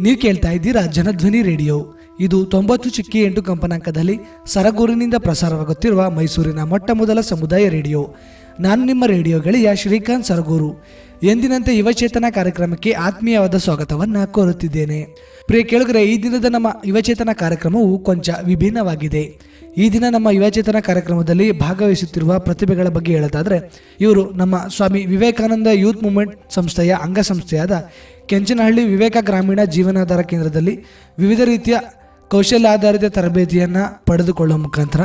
ನೀವು ಕೇಳ್ತಾ ಇದ್ದೀರಾ ಜನಧ್ವನಿ ರೇಡಿಯೋ. ಇದು ತೊಂಬತ್ತು ಚಿಕ್ಕಿ ಎಂಟು ಕಂಪನಾಂಕದಲ್ಲಿ ಸರಗೂರಿನಿಂದ ಪ್ರಸಾರವಾಗುತ್ತಿರುವ ಮೈಸೂರಿನ ಮೊಟ್ಟ ಮೊದಲ ಸಮುದಾಯ ರೇಡಿಯೋ. ನಾನು ನಿಮ್ಮ ರೇಡಿಯೋ ಗೆಳೆಯ ಶ್ರೀಕಾಂತ್ ಸರಗೂರು. ಎಂದಿನಂತೆ ಯುವಚೇತನ ಕಾರ್ಯಕ್ರಮಕ್ಕೆ ಆತ್ಮೀಯವಾದ ಸ್ವಾಗತವನ್ನು ಕೋರುತ್ತಿದ್ದೇನೆ. ಪ್ರಿಯ ಕೇಳುಗರೆ, ಈ ದಿನದ ನಮ್ಮ ಯುವಚೇತನ ಕಾರ್ಯಕ್ರಮವು ಕೊಂಚ ವಿಭಿನ್ನವಾಗಿದೆ. ಈ ದಿನ ನಮ್ಮ ಯುವಚೇತನ ಕಾರ್ಯಕ್ರಮದಲ್ಲಿ ಭಾಗವಹಿಸುತ್ತಿರುವ ಪ್ರತಿಭೆಗಳ ಬಗ್ಗೆ ಹೇಳೋದಾದರೆ, ಇವರು ನಮ್ಮ ಸ್ವಾಮಿ ವಿವೇಕಾನಂದ ಯೂತ್ ಮೂವ್ಮೆಂಟ್ ಸಂಸ್ಥೆಯ ಅಂಗಸಂಸ್ಥೆಯಾದ ಕೆಂಚನಹಳ್ಳಿ ವಿವೇಕ ಗ್ರಾಮೀಣ ಜೀವನಾಧಾರ ಕೇಂದ್ರದಲ್ಲಿ ವಿವಿಧ ರೀತಿಯ ಕೌಶಲ್ಯಾಧಾರಿತ ತರಬೇತಿಯನ್ನು ಪಡೆದುಕೊಳ್ಳುವ ಮುಖಾಂತರ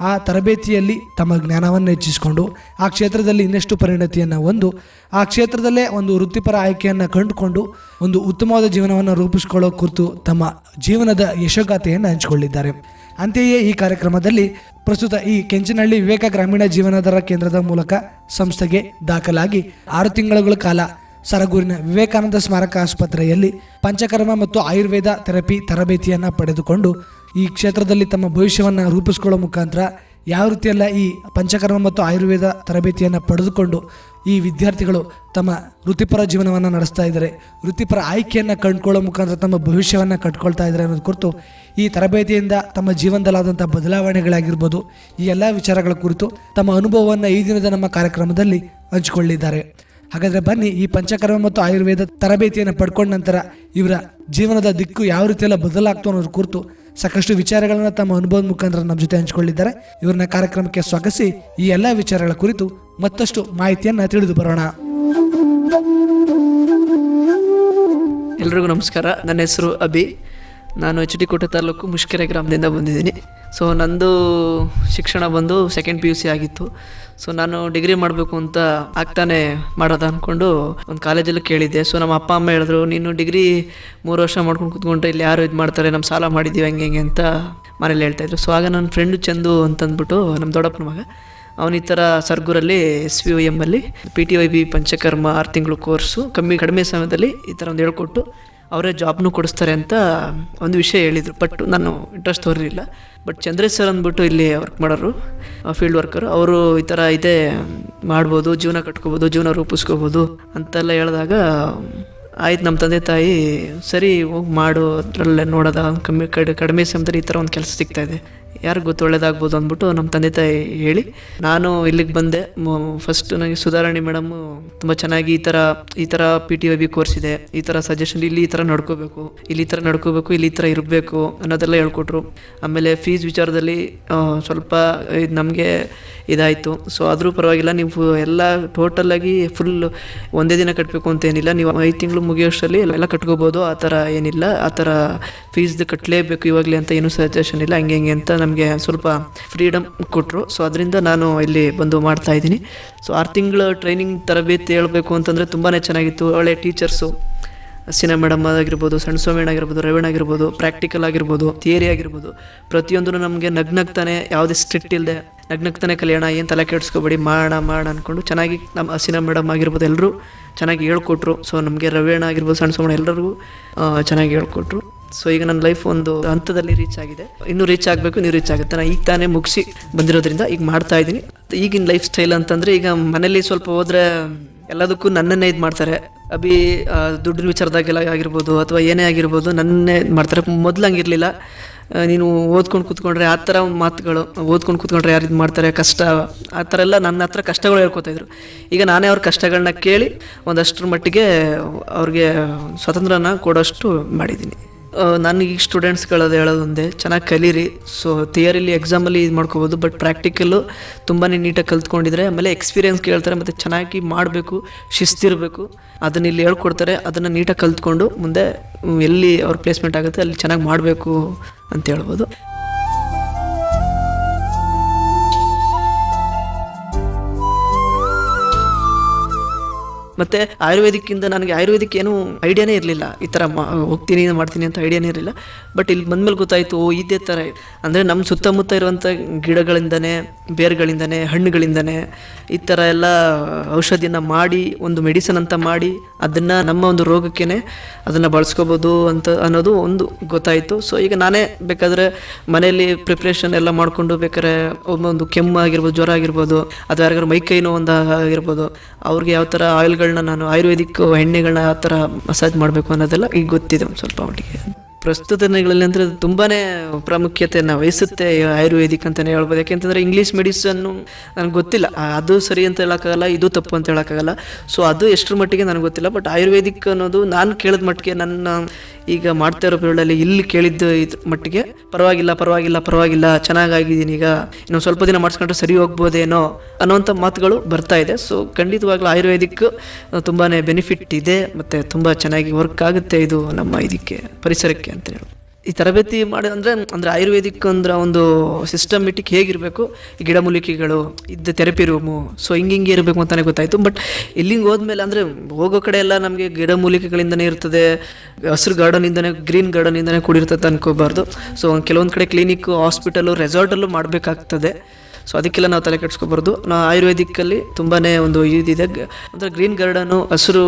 ಆ ತರಬೇತಿಯಲ್ಲಿ ತಮ್ಮ ಜ್ಞಾನವನ್ನು ಹೆಚ್ಚಿಸಿಕೊಂಡು ಆ ಕ್ಷೇತ್ರದಲ್ಲಿ ಇನ್ನಷ್ಟು ಪರಿಣತಿಯನ್ನು ಹೊಂದು ಆ ಕ್ಷೇತ್ರದಲ್ಲೇ ಒಂದು ವೃತ್ತಿಪರ ಆಯ್ಕೆಯನ್ನು ಕಂಡುಕೊಂಡು ಒಂದು ಉತ್ತಮವಾದ ಜೀವನವನ್ನು ರೂಪಿಸಿಕೊಳ್ಳೋ ಕುರಿತು ತಮ್ಮ ಜೀವನದ ಯಶೋಗಾಥೆಯನ್ನು ಹಂಚಿಕೊಳ್ಳಿದ್ದಾರೆ ಅಂತೆಯೇ ಈ ಕಾರ್ಯಕ್ರಮದಲ್ಲಿ ಪ್ರಸ್ತುತ ಈ ಕೆಂಚನಹಳ್ಳಿ ವಿವೇಕ ಗ್ರಾಮೀಣ ಜೀವನಾಧಾರ ಕೇಂದ್ರದ ಮೂಲಕ ಸಂಸ್ಥೆಗೆ ದಾಖಲಾಗಿ ಆರು ತಿಂಗಳುಗಳ ಕಾಲ ಸರಗೂರಿನ ವಿವೇಕಾನಂದ ಸ್ಮಾರಕ ಆಸ್ಪತ್ರೆಯಲ್ಲಿ ಪಂಚಕರ್ಮ ಮತ್ತು ಆಯುರ್ವೇದ ಥೆರಪಿ ತರಬೇತಿಯನ್ನು ಪಡೆದುಕೊಂಡು ಈ ಕ್ಷೇತ್ರದಲ್ಲಿ ತಮ್ಮ ಭವಿಷ್ಯವನ್ನು ರೂಪಿಸಿಕೊಳ್ಳೋ ಮುಖಾಂತರ ಯಾವ ರೀತಿಯೆಲ್ಲ ಈ ಪಂಚಕರ್ಮ ಮತ್ತು ಆಯುರ್ವೇದ ತರಬೇತಿಯನ್ನು ಪಡೆದುಕೊಂಡು ಈ ವಿದ್ಯಾರ್ಥಿಗಳು ತಮ್ಮ ವೃತ್ತಿಪರ ಜೀವನವನ್ನು ನಡೆಸ್ತಾ ಇದ್ದಾರೆ, ವೃತ್ತಿಪರ ಆಯ್ಕೆಯನ್ನು ಕಂಡುಕೊಳ್ಳೋ ಮುಖಾಂತರ ತಮ್ಮ ಭವಿಷ್ಯವನ್ನು ಕಟ್ಕೊಳ್ತಾ ಇದ್ದಾರೆ ಅನ್ನೋದು ಕುರಿತು ಈ ತರಬೇತಿಯಿಂದ ತಮ್ಮ ಜೀವನದಲ್ಲಾದಂಥ ಬದಲಾವಣೆಗಳಾಗಿರ್ಬೋದು, ಈ ಎಲ್ಲ ವಿಚಾರಗಳ ಕುರಿತು ತಮ್ಮ ಅನುಭವವನ್ನು ಈ ದಿನದ ನಮ್ಮ ಕಾರ್ಯಕ್ರಮದಲ್ಲಿ ಹಂಚಿಕೊಳ್ಳಿದ್ದಾರೆ ಹಾಗಾದ್ರೆ ಬನ್ನಿ, ಈ ಪಂಚಕರ್ಮ ಮತ್ತು ಆಯುರ್ವೇದ ತರಬೇತಿಯನ್ನು ಪಡ್ಕೊಂಡ ನಂತರ ಇವರ ಜೀವನದ ದಿಕ್ಕು ಯಾವ ರೀತಿಯೆಲ್ಲ ಬದಲಾಗ್ತು ಅನ್ನೋದ್ರ ಕುರಿತು ಸಾಕಷ್ಟು ವಿಚಾರಗಳನ್ನು ತಮ್ಮ ಅನುಭವದ ಮುಖಾಂತರ ನಮ್ಮ ಜೊತೆ ಹಂಚಿಕೊಂಡಿದ್ದಾರೆ. ಇವರನ್ನ ಕಾರ್ಯಕ್ರಮಕ್ಕೆ ಸ್ವಾಗತಿಸಿ, ಈ ಎಲ್ಲ ವಿಚಾರಗಳ ಕುರಿತು ಮತ್ತಷ್ಟು ಮಾಹಿತಿಯನ್ನು ತಿಳಿದು ಬರೋಣ. ಎಲ್ರಿಗೂ ನಮಸ್ಕಾರ. ನನ್ನ ಹೆಸರು ಅಭಿ. ನಾನು ಎಚ್ ಡಿ ಕೋಟೆ ತಾಲೂಕು ಮುಷ್ಕೆರೆ ಗ್ರಾಮದಿಂದ ಬಂದಿದ್ದೀನಿ. ಸೊ ನಂದು ಶಿಕ್ಷಣ ಬಂದು ಸೆಕೆಂಡ್ ಪಿ ಯು ಸಿ ಆಗಿತ್ತು. ಸೊ ನಾನು ಡಿಗ್ರಿ ಮಾಡಬೇಕು ಅಂತ ಆಗ್ತಾನೆ ಮಾಡೋದು ಅಂದ್ಕೊಂಡು ಒಂದು ಕಾಲೇಜಲ್ಲಿ ಕೇಳಿದ್ದೆ. ಸೊ ನಮ್ಮ ಅಪ್ಪ, ಅಮ್ಮ ಹೇಳಿದ್ರು, ನೀನು ಡಿಗ್ರಿ ಮೂರು ವರ್ಷ ಮಾಡ್ಕೊಂಡು ಕೂತ್ಕೊಂಡ್ರೆ ಇಲ್ಲಿ ಯಾರು ಇದು ಮಾಡ್ತಾರೆ? ನಮ್ಮ ಸಾಲ ಮಾಡಿದ್ದೀವಿ, ಹಂಗೆ, ಹಿಂಗೆ ಅಂತ ಮನೇಲಿ ಹೇಳ್ತಾಯಿದ್ರು ಸೊ ಆಗ ನನ್ನ ಫ್ರೆಂಡು ಚಂದು ಅಂತಂದ್ಬಿಟ್ಟು ನಮ್ಮ ದೊಡ್ಡಪ್ಪನ ಮಗ, ಅವನ ಈ ಥರ ಸರ್ಗೂರಲ್ಲಿ S V O ಎಮ್ಮಲ್ಲಿ P T Y B panchakarma ಆರು ತಿಂಗಳು ಕೋರ್ಸು ಕಮ್ಮಿ, ಕಡಿಮೆ ಸಮಯದಲ್ಲಿ ಈ ಥರ ಒಂದು ಹೇಳ್ಕೊಟ್ಟು ಅವರೇ ಜಾಬ್ನು ಕೊಡಿಸ್ತಾರೆ ಅಂತ ಒಂದು ವಿಷಯ ಹೇಳಿದರು. ಬಟ್ ನಾನು ಇಂಟ್ರೆಸ್ಟ್ ತೋರಿರಲಿಲ್ಲ ಬಟ್ ಚಂದ್ರೇಶ್ ಸರ್ ಅಂದ್ಬಿಟ್ಟು ಇಲ್ಲಿ ವರ್ಕ್ ಮಾಡೋರು ಫೀಲ್ಡ್ ವರ್ಕರು ಅವರು ಈ ಥರ ಇದೆ ಮಾಡ್ಬೋದು, ಜೀವನ ಕಟ್ಕೋಬೋದು, ಜೀವನ ರೂಪಿಸ್ಕೋಬೋದು ಅಂತೆಲ್ಲ ಹೇಳಿದಾಗ, ಆಯ್ತು ನಮ್ಮ ತಂದೆ ತಾಯಿ ಸರಿ ಹೋಗಿ ಮಾಡು, ಅದರಲ್ಲೇ ನೋಡೋದ, ಕಮ್ಮಿ ಕಡಿ, ಕಡಿಮೆ ಸಮಯದಲ್ಲಿ ಈ ಥರ ಒಂದು ಕೆಲಸ ಸಿಗ್ತಾಯಿದೆ ಯಾರಿಗೆ ಒಳ್ಳೇದಾಗ್ಬೋದು ಅಂದ್ಬಿಟ್ಟು ನಮ್ಮ ತಂದೆ ತಾಯಿ ಹೇಳಿ. ನಾನು ಇಲ್ಲಿಗೆ ಬಂದೆ. ಫಸ್ಟ್ ನನಗೆ ಸುಧಾರಾಣಿ ಮೇಡಮ್ಮು ತುಂಬ ಚೆನ್ನಾಗಿ ಈ ಥರ ಈ ಥರ ಪಿ ಟಿ ಬಿ ಕೋರ್ಸ್ ಇದೆ. ಈ ಥರ ಸಜೆಷನ್ ಇಲ್ಲಿ ಈ ಥರ ನಡ್ಕೋಬೇಕು. ಇಲ್ಲಿ ಈ ಥರ ನಡ್ಕೋಬೇಕು, ಇಲ್ಲಿ ಈ ಥರ ಇರಬೇಕು ಅನ್ನೋದೆಲ್ಲ ಹೇಳ್ಕೊಟ್ರು. ಆಮೇಲೆ ಫೀಸ್ ವಿಚಾರದಲ್ಲಿ ಸ್ವಲ್ಪ ನಮಗೆ ಇದಾಯಿತು. ಸೊ ಆದರೂ ಪರವಾಗಿಲ್ಲ, ನೀವು ಎಲ್ಲ ಟೋಟಲಾಗಿ ಫುಲ್ ಒಂದೇ ದಿನ ಕಟ್ಟಬೇಕು ಅಂತ ಏನಿಲ್ಲ. ನೀವು ಐದು ತಿಂಗಳು ಮುಗಿಯೋಷ್ಟರಲ್ಲಿ ಎಲ್ಲ ಕಟ್ಕೋಬೋದು. ಆ ಥರ ಏನಿಲ್ಲ. ಆ ಥರ ಫೀಸ್ದು ಕಟ್ಟಲೇಬೇಕು ಇವಾಗಲೇ ಅಂತ ಏನು ಸಜೆಷನ್ ಇಲ್ಲ. ಹಂಗೆ, ಹಿಂಗೆ ಅಂತ ನಮಗೆ ಸ್ವಲ್ಪ ಫ್ರೀಡಮ್ ಕೊಟ್ಟರು ಸೊ ಅದರಿಂದ ನಾನು ಇಲ್ಲಿ ಬಂದು ಮಾಡ್ತಾ ಇದ್ದೀನಿ. ಸೊ ಆರು ತಿಂಗಳ ಟ್ರೈನಿಂಗ್ ತರಬೇತಿ ಹೇಳಬೇಕು ಅಂತಂದರೆ ತುಂಬಾ ಚೆನ್ನಾಗಿತ್ತು. ಒಳ್ಳೆ ಟೀಚರ್ಸು ಸಿನಿಮಾ ಮೇಡಮ್ ಆಗಿರ್ಬೋದು ಸಣ್ಣ ಸೋಮೇಣ ಆಗಿರ್ಬೋದು, ರವೀಣ ಆಗಿರ್ಬೋದು ಪ್ರಾಕ್ಟಿಕಲ್ ಆಗಿರ್ಬೋದು ಥಿಯರಿ ಆಗಿರ್ಬೋದು. ಪ್ರತಿಯೊಂದೂ ನಮಗೆ ನಗ್ನಗ್ತಾನೆ, ಯಾವುದೇ ಸ್ಟ್ರಿಕ್ಟ್ ಇಲ್ಲದೆ ನಗ್ನಗ್ತಾನೆ, ಕಲಿಯೋಣ, ಏನು ತಲೆ ಕೆಡಿಸ್ಕೊಬೇಡಿ, ಮಾಡೋಣ ಮಾಡೋಣ ಅಂದ್ಕೊಂಡು ಚೆನ್ನಾಗಿ ನಮ್ಮ ಹಸಿನ ಮೇಡಮ್ ಆಗಿರ್ಬೋದು ಎಲ್ಲರೂ ಚೆನ್ನಾಗಿ ಹೇಳ್ಕೊಟ್ರು. ಸೊ ನಮಗೆ ರವೀಣ ಆಗಿರ್ಬೋದು ಸಣ್ಣ ಸೋಮಣ್ಣ ಎಲ್ಲರಿಗೂ ಚೆನ್ನಾಗಿ ಹೇಳ್ಕೊಟ್ರು. ಸೊ ಈಗ ನನ್ನ ಲೈಫ್ ಒಂದು ಹಂತದಲ್ಲಿ ರೀಚ್ ಆಗಿದೆ. ಇನ್ನೂ ರೀಚ್ ಆಗಬೇಕು, ಇನ್ನೂ ರೀಚ್ ಆಗುತ್ತೆ. ನಾನು ಈಗ ತಾನೇ ಮುಗಿಸಿ ಬಂದಿರೋದ್ರಿಂದ ಈಗ ಮಾಡ್ತಾ ಇದ್ದೀನಿ. ಈಗಿನ ಲೈಫ್ ಸ್ಟೈಲ್ ಅಂತಂದರೆ ಈಗ ಮನೇಲಿ ಸ್ವಲ್ಪ ಹೋದರೆ ಎಲ್ಲದಕ್ಕೂ ನನ್ನನ್ನೇ ಇದು ಮಾಡ್ತಾರೆ. ಅಬಿ ದುಡ್ಡಿನ ವಿಚಾರದಾಗೆಲ್ಲ ಆಗಿರ್ಬೋದು ಅಥವಾ ಏನೇ ಆಗಿರ್ಬೋದು ನನ್ನೇ ಇದು ಮಾಡ್ತಾರೆ. ಮೊದಲು ಹಂಗಿರಲಿಲ್ಲ. ನೀನು ಓದ್ಕೊಂಡು ಕೂತ್ಕೊಂಡ್ರೆ ಆ ಥರ ಮಾತುಗಳು, ಓದ್ಕೊಂಡು ಕೂತ್ಕೊಂಡ್ರೆ ಯಾರು ಇದು ಮಾಡ್ತಾರೆ, ಕಷ್ಟ, ಆ ಥರ ಎಲ್ಲ ನನ್ನ ಹತ್ರ ಕಷ್ಟಗಳು ಹೇಳ್ಕೊತಾಯಿದ್ರು ಈಗ ನಾನೇ ಅವ್ರ ಕಷ್ಟಗಳನ್ನ ಕೇಳಿ ಒಂದಷ್ಟರ ಮಟ್ಟಿಗೆ ಅವ್ರಿಗೆ ಸ್ವತಂತ್ರನ ಕೊಡೋಷ್ಟು ಮಾಡಿದ್ದೀನಿ. ನನಗೆ ಈಗ ಸ್ಟೂಡೆಂಟ್ಸ್ಗಳದ್ದು ಹೇಳೋದೊಂದೇ ಚೆನ್ನಾಗಿ ಕಲೀರಿ. ಸೊ ಥಿಯರಿಲಿ ಎಕ್ಸಾಮಲ್ಲಿ ಇದು ಮಾಡ್ಕೋಬೋದು ಬಟ್ ಪ್ರಾಕ್ಟಿಕಲ್ಲು ತುಂಬಾ ನೀಟಾಗಿ ಕಲ್ತ್ಕೊಂಡಿದ್ರೆ, ಆಮೇಲೆ ಎಕ್ಸ್ಪೀರಿಯನ್ಸ್ ಕೇಳ್ತಾರೆ, ಮತ್ತು ಚೆನ್ನಾಗಿ ಮಾಡಬೇಕು, ಶಿಸ್ತಿರಬೇಕು. ಅದನ್ನ ಇಲ್ಲಿ ಹೇಳ್ಕೊಡ್ತಾರೆ, ಅದನ್ನು ನೀಟಾಗಿ ಕಲ್ತ್ಕೊಂಡು ಮುಂದೆ ಎಲ್ಲಿ ಅವ್ರ ಪ್ಲೇಸ್ಮೆಂಟ್ ಆಗುತ್ತೆ, ಅಲ್ಲಿ ಚೆನ್ನಾಗಿ ಮಾಡಬೇಕು ಅಂತ ಹೇಳ್ಬೋದು. ಮತ್ತು ಆಯುರ್ವೇದಿಕ್ಕಿಂದ ನನಗೆ ಆಯುರ್ವೇದಿಕ್ ಏನೂ ಐಡಿಯಾನೇ ಇರಲಿಲ್ಲ. ಈ ಥರ ಹೋಗ್ತೀನಿ, ಮಾಡ್ತೀನಿ ಅಂತ ಐಡಿಯಾನೇ ಇರಲಿಲ್ಲ. ಬಟ್ ಇಲ್ಲಿ ಬಂದಮೇಲೆ ಗೊತ್ತಾಯಿತು, ಓ, ಇದೇ ಥರ ಅಂದರೆ ನಮ್ಮ ಸುತ್ತಮುತ್ತ ಇರುವಂಥ ಗಿಡಗಳಿಂದನೇ, ಬೇರುಗಳಿಂದನೇ, ಹಣ್ಣುಗಳಿಂದನೇ ಈ ಥರ ಎಲ್ಲ ಔಷಧಿಯನ್ನು ಮಾಡಿ, ಒಂದು ಮೆಡಿಸನ್ ಅಂತ ಮಾಡಿ ಅದನ್ನು ನಮ್ಮ ಒಂದು ರೋಗಕ್ಕೇ ಅದನ್ನು ಬಳಸ್ಕೋಬೋದು ಅಂತ ಅನ್ನೋದು ಒಂದು ಗೊತ್ತಾಯಿತು. ಸೊ ಈಗ ನಾನೇ ಬೇಕಾದರೆ ಮನೆಯಲ್ಲಿ ಪ್ರಿಪ್ರೇಷನ್ ಎಲ್ಲ ಮಾಡಿಕೊಂಡು ಬೇಕಾದ್ರೆ ಒಂದು ಕೆಮ್ಮು ಆಗಿರ್ಬೋದು, ಜ್ವರ ಆಗಿರ್ಬೋದು, ಅಥವಾ ಯಾರಿಗಾರು ಮೈ ಕೈ ನೋವು ಒಂದು ಆಗಿರ್ಬೋದು, ಅವ್ರಿಗೆ ಯಾವ ಥರ ಆಯಿಲ್ಗಳನ್ನ ನಾನು ಆಯುರ್ವೇದಿಕ್ ಎಣ್ಣೆಗಳನ್ನ ಆ ಥರ ಮಸಾಜ್ ಮಾಡಬೇಕು ಅನ್ನೋದೆಲ್ಲ ಈಗ ಗೊತ್ತಿದೆ ಒಂದು ಸ್ವಲ್ಪ ಮಟ್ಟಿಗೆ ಪ್ರಸ್ತುತ ದಿನಗಳಲ್ಲಿ ಅಂದರೆ ತುಂಬಾ ಪ್ರಾಮುಖ್ಯತೆಯನ್ನು ವಹಿಸುತ್ತೆ ಆಯುರ್ವೇದಿಕ್ ಅಂತಲೇ ಹೇಳ್ಬೋದು. ಯಾಕೆಂತಂದರೆ ಇಂಗ್ಲೀಷ್ ಮೆಡಿಸನ್ನು ನನಗೆ ಗೊತ್ತಿಲ್ಲ. ಅದು ಸರಿ ಅಂತ ಹೇಳೋಕ್ಕಾಗಲ್ಲ, ಇದು ತಪ್ಪು ಅಂತ ಹೇಳೋಕ್ಕಾಗಲ್ಲ. ಸೊ ಅದು ಎಷ್ಟರ ಮಟ್ಟಿಗೆ ನನಗೆ ಗೊತ್ತಿಲ್ಲ. ಬಟ್ ಆಯುರ್ವೇದಿಕ್ ಅನ್ನೋದು ನಾನು ಕೇಳಿದ ಮಟ್ಟಿಗೆ ನನ್ನ ಈಗ ಮಾಡ್ತಾ ಇರೋ ಪೀರಿಯಡಲ್ಲಿ ಇಲ್ಲಿ ಕೇಳಿದ್ದ ಮಟ್ಟಿಗೆ, ಪರವಾಗಿಲ್ಲ ಪರವಾಗಿಲ್ಲ ಪರವಾಗಿಲ್ಲ, ಚೆನ್ನಾಗಾಗಿದ್ದೀನಿ ಈಗ. ಇನ್ನೊಂದು ಸ್ವಲ್ಪ ದಿನ ಮಾಡಿಸ್ಕೊಂಡ್ರೆ ಸರಿ ಹೋಗ್ಬೋದೇನೋ ಅನ್ನೋಂಥ ಮಾತುಗಳು ಬರ್ತಾ ಇದೆ. ಸೊ ಖಂಡಿತವಾಗ್ಲೂ ಆಯುರ್ವೇದಿಕ್ ತುಂಬಾ ಬೆನಿಫಿಟ್ ಇದೆ. ಮತ್ತು ತುಂಬ ಚೆನ್ನಾಗಿ ವರ್ಕ್ ಆಗುತ್ತೆ ಇದು ನಮ್ಮ ಇದಕ್ಕೆ, ಪರಿಸರಕ್ಕೆ ಅಂತ ಹೇಳಿ. ಈ ತರಬೇತಿ ಮಾಡಿ ಅಂದರೆ ಅಂದರೆ ಆಯುರ್ವೇದಿಕ್ ಅಂದ್ರೆ ಒಂದು ಸಿಸ್ಟಮೆಟಿಕ್ ಹೇಗಿರಬೇಕು ಗಿಡಮೂಲಿಕೆಗಳು ಇದ್ದ ಥೆರಪಿ ರೂಮು ಸೊ ಹಿಂಗೆ ಹಿಂಗೆ ಇರಬೇಕು ಅಂತಲೇ ಗೊತ್ತಾಯಿತು. ಬಟ್ ಇಲ್ಲಿಂಗೆ ಹೋದ್ಮೇಲೆ ಅಂದರೆ ಹೋಗೋ ಕಡೆ ಎಲ್ಲ ನಮಗೆ ಗಿಡಮೂಲಿಕೆಗಳಿಂದನೇ ಇರ್ತದೆ, ಹಸಿರು ಗಾರ್ಡನಿಂದನೇ ಗ್ರೀನ್ ಗಾರ್ಡನಿಂದನೇ ಕೂಡಿರ್ತದೆ ಅನ್ಕೋಬಾರ್ದು. ಸೊ ಕೆಲವೊಂದು ಕಡೆ ಕ್ಲಿನಿಕ್ಕು ಹಾಸ್ಪಿಟಲು ರೆಸಾರ್ಟಲ್ಲೂ ಮಾಡಬೇಕಾಗ್ತದೆ. ಸೊ ಅದಕ್ಕೆಲ್ಲ ನಾವು ತಲೆ ಕೆಡಿಸ್ಕೋಬಾರ್ದು. ನಾವು ಆಯುರ್ವೇದಿಕ್ಕಲ್ಲಿ ತುಂಬಾ ಒಂದು ಇದಿದೆ ಅಂದರೆ ಗ್ರೀನ್ ಗಾರ್ಡನು ಹಸಿರು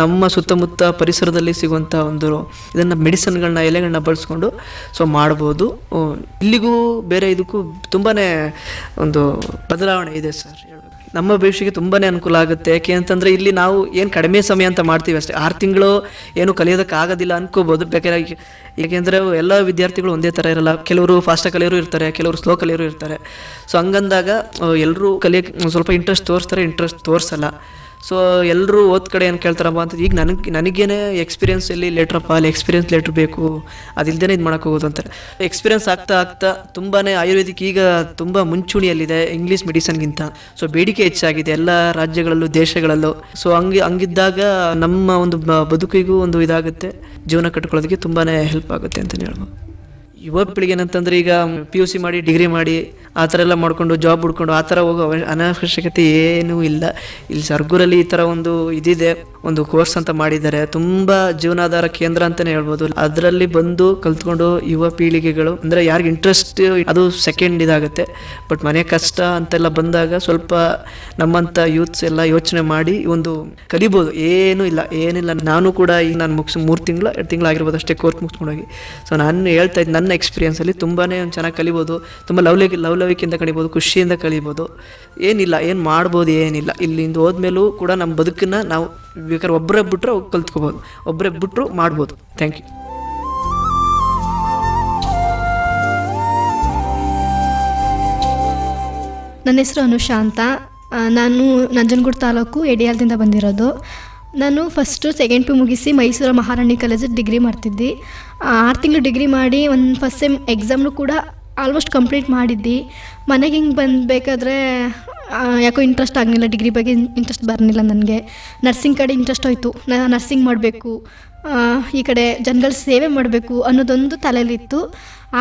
ನಮ್ಮ ಸುತ್ತಮುತ್ತ ಪರಿಸರದಲ್ಲಿ ಸಿಗುವಂಥ ಒಂದು ಇದನ್ನು ಮೆಡಿಸನ್ಗಳನ್ನ ಎಲೆಗಳನ್ನ ಬಳಸ್ಕೊಂಡು ಸೊ ಮಾಡ್ಬೋದು. ಇಲ್ಲಿಗೂ ಬೇರೆ ಇದಕ್ಕೂ ತುಂಬಾ ಒಂದು ಬದಲಾವಣೆ ಇದೆ ಸರ್. ನಮ್ಮ ಭವಿಷ್ಯಕ್ಕೆ ತುಂಬಾ ಅನುಕೂಲ ಆಗುತ್ತೆ. ಯಾಕೆ ಅಂತಂದರೆ ಇಲ್ಲಿ ನಾವು ಏನು ಕಡಿಮೆ ಸಮಯ ಅಂತ ಮಾಡ್ತೀವಿ ಅಷ್ಟೇ. ಆರು ತಿಂಗಳು ಏನು ಕಲಿಯೋದಕ್ಕೆ ಆಗೋದಿಲ್ಲ ಅನ್ಕೋಬೋದು. ಬೇಕಾದ್ರೆ ಏಕೆಂದರೆ ಎಲ್ಲ ವಿದ್ಯಾರ್ಥಿಗಳು ಒಂದೇ ಥರ ಇರಲ್ಲ. ಕೆಲವರು ಫಾಸ್ಟ್ ಕಲಿಯೋರು ಇರ್ತಾರೆ, ಕೆಲವರು ಸ್ಲೋ ಕಲಿಯೋರು ಇರ್ತಾರೆ. ಸೊ ಹಂಗಂದಾಗ ಎಲ್ಲರೂ ಕಲಿಯೋಕ್ಕೆ ಸ್ವಲ್ಪ ಇಂಟ್ರೆಸ್ಟ್ ತೋರಿಸ್ತಾರೆ ಇಂಟ್ರೆಸ್ಟ್ ತೋರಿಸಲ್ಲ. ಸೊ ಎಲ್ಲರೂ ಓದ್ ಕಡೆ ಏನು ಕೇಳ್ತಾರಪ್ಪ ಅಂತ ಈಗ ನನಗೆ ನನಗೇನೆ ಎಕ್ಸ್ಪೀರಿಯನ್ಸ್ ಎಲ್ಲಿ ಲೆಟ್ರಪ್ಪ? ಅಲ್ಲಿ ಎಕ್ಸ್ಪೀರಿಯನ್ಸ್ ಲೆಟ್ರ್ ಬೇಕು. ಅದಿಲ್ದೇ ಇದು ಮಾಡೋಕೆ ಹೋಗೋದು ಅಂತಾರೆ. ಎಕ್ಸ್ಪೀರಿಯನ್ಸ್ ಆಗ್ತಾ ಆಗ್ತಾ ತುಂಬಾ ಆಯುರ್ವೇದಿಕ್ ಈಗ ತುಂಬ ಮುಂಚೂಣಿಯಲ್ಲಿದೆ ಇಂಗ್ಲೀಷ್ ಮೆಡಿಸನ್ಗಿಂತ ಸೊ ಬೇಡಿಕೆ ಹೆಚ್ಚಾಗಿದೆ ಎಲ್ಲ ರಾಜ್ಯಗಳಲ್ಲೂ, ದೇಶಗಳಲ್ಲೂ. ಸೊ ಹಂಗೆ, ಹಂಗಿದ್ದಾಗ ನಮ್ಮ ಒಂದು ಬದುಕಿಗೂ ಒಂದು ಇದಾಗುತ್ತೆ. ಜೀವನ ಕಟ್ಕೊಳ್ಳೋದಕ್ಕೆ ತುಂಬಾ ಹೆಲ್ಪ್ ಆಗುತ್ತೆ ಅಂತಲೇ ಹೇಳ್ಬೋದು. ಯುವ ಪೀಳಿಗೆ ಏನಂತಂದ್ರೆ ಈಗ ಪಿ ಯು ಸಿ ಮಾಡಿ ಡಿಗ್ರಿ ಮಾಡಿ, ಆ ಥರ ಎಲ್ಲ ಮಾಡಿಕೊಂಡು ಜಾಬ್ ಹುಡ್ಕೊಂಡು, ಆ ಥರ ಹೋಗೋ ಅನಾವಶ್ಯಕತೆ ಏನೂ ಇಲ್ಲ. ಇಲ್ಲಿ ಸರ್ಗೂರಲ್ಲಿ ಈ ಥರ ಒಂದು ಇದಿದೆ. ಒಂದು ಕೋರ್ಸ್ ಅಂತ ಮಾಡಿದ್ದಾರೆ. ತುಂಬ ಜೀವನಾಧಾರ ಕೇಂದ್ರ ಅಂತಲೇ ಹೇಳ್ಬೋದು. ಅದರಲ್ಲಿ ಬಂದು ಕಲ್ತ್ಕೊಂಡು ಯುವ ಪೀಳಿಗೆಗಳು, ಅಂದರೆ ಯಾರಿಗೆ ಇಂಟ್ರೆಸ್ಟ್ ಅದು ಸೆಕೆಂಡ್ ಇದಾಗುತ್ತೆ. ಬಟ್ ಮನೆ ಕಷ್ಟ ಅಂತೆಲ್ಲ ಬಂದಾಗ ಸ್ವಲ್ಪ ನಮ್ಮಂಥ ಯೂತ್ಸ್ ಎಲ್ಲ ಯೋಚನೆ ಮಾಡಿ ಒಂದು ಕಲಿಬೋದು. ಏನೂ ಇಲ್ಲ, ಏನಿಲ್ಲ. ನಾನು ಕೂಡ ಈಗ ನಾನು ಮುಗಿಸ್ ಮೂರು ತಿಂಗಳು, ಎರಡು ತಿಂಗಳು ಆಗಿರ್ಬೋದು ಅಷ್ಟೇ ಕೋರ್ಸ್ ಮುಗಿಸ್ಕೊಂಡೋಗಿ. ಸೊ ನಾನು ಹೇಳ್ತಾ ಇದ್ದೆ ನನ್ನ ಎಕ್ಸ್ಪೀರಿಯನ್ಸಲ್ಲಿ ತುಂಬಾ ಒಂದು ಚೆನ್ನಾಗಿ ಕಲಿಬೋದು, ತುಂಬ ಲವ್ಲಿಕೆ ಲವ್ಲವಿಕೆಯಿಂದ ಕಲಿಬೋದು, ಖುಷಿಯಿಂದ ಕಲಿಬೋದು. ಏನಿಲ್ಲ, ಏನು ಮಾಡ್ಬೋದು ಏನಿಲ್ಲ. ಇಲ್ಲಿಂದ ಹೋದ್ಮೇಲೂ ಕೂಡ ನಮ್ಮ ಬದುಕನ್ನು ನಾವು ಬೇಕಾದ್ರೆ ಒಬ್ಬರೇ ಬಿಟ್ಟರೆ ಕಲ್ತ್ಕೋಬೋದು. ಒಬ್ಬರೇ ಬಿಟ್ಟರು ಮಾಡ್ಬೋದು. ಥ್ಯಾಂಕ್ ಯು ನನ್ನ ಹೆಸರು ಅನುಶಾಂತ. ನಾನು ನಂಜನಗೂಡು ತಾಲೂಕು ಎಡಿಯಾಲ್ದಿಂದ ಬಂದಿರೋದು. ನಾನು ಫಸ್ಟು ಸೆಕೆಂಡ್ ಪಿ ಮುಗಿಸಿ ಮೈಸೂರು ಮಹಾರಾಣಿ ಕಾಲೇಜಲ್ಲಿ ಡಿಗ್ರಿ ಮಾಡ್ತಿದ್ದೆ. ಆರು ತಿಂಗಳು ಡಿಗ್ರಿ ಮಾಡಿ ಒಂದು ಫಸ್ಟ್ ಸೆಮ್ ಎಕ್ಸಾಮ್ನು ಕೂಡ ಆಲ್ಮೋಸ್ಟ್ ಕಂಪ್ಲೀಟ್ ಮಾಡಿದ್ದೆ. ಮನೆಗೆ ಹಿಂಗೆ ಬಂದಬೇಕಾದ್ರೆ ಯಾಕೋ ಇಂಟ್ರೆಸ್ಟ್ ಆಗಲಿಲ್ಲ ಡಿಗ್ರಿ ಬಗ್ಗೆ ಇಂಟ್ರೆಸ್ಟ್ ಬರಲಿಲ್ಲ ನನಗೆ. ನರ್ಸಿಂಗ್ ಕಡೆ ಇಂಟ್ರೆಸ್ಟ್ ಹೋಯಿತು. ನಾನು ನರ್ಸಿಂಗ್ ಮಾಡಬೇಕು. ಈ ಕಡೆ ಜನಗಳ ಸೇವೆ ಮಾಡಬೇಕು ಅನ್ನೋದೊಂದು ತಲೆಯಲ್ಲಿತ್ತು.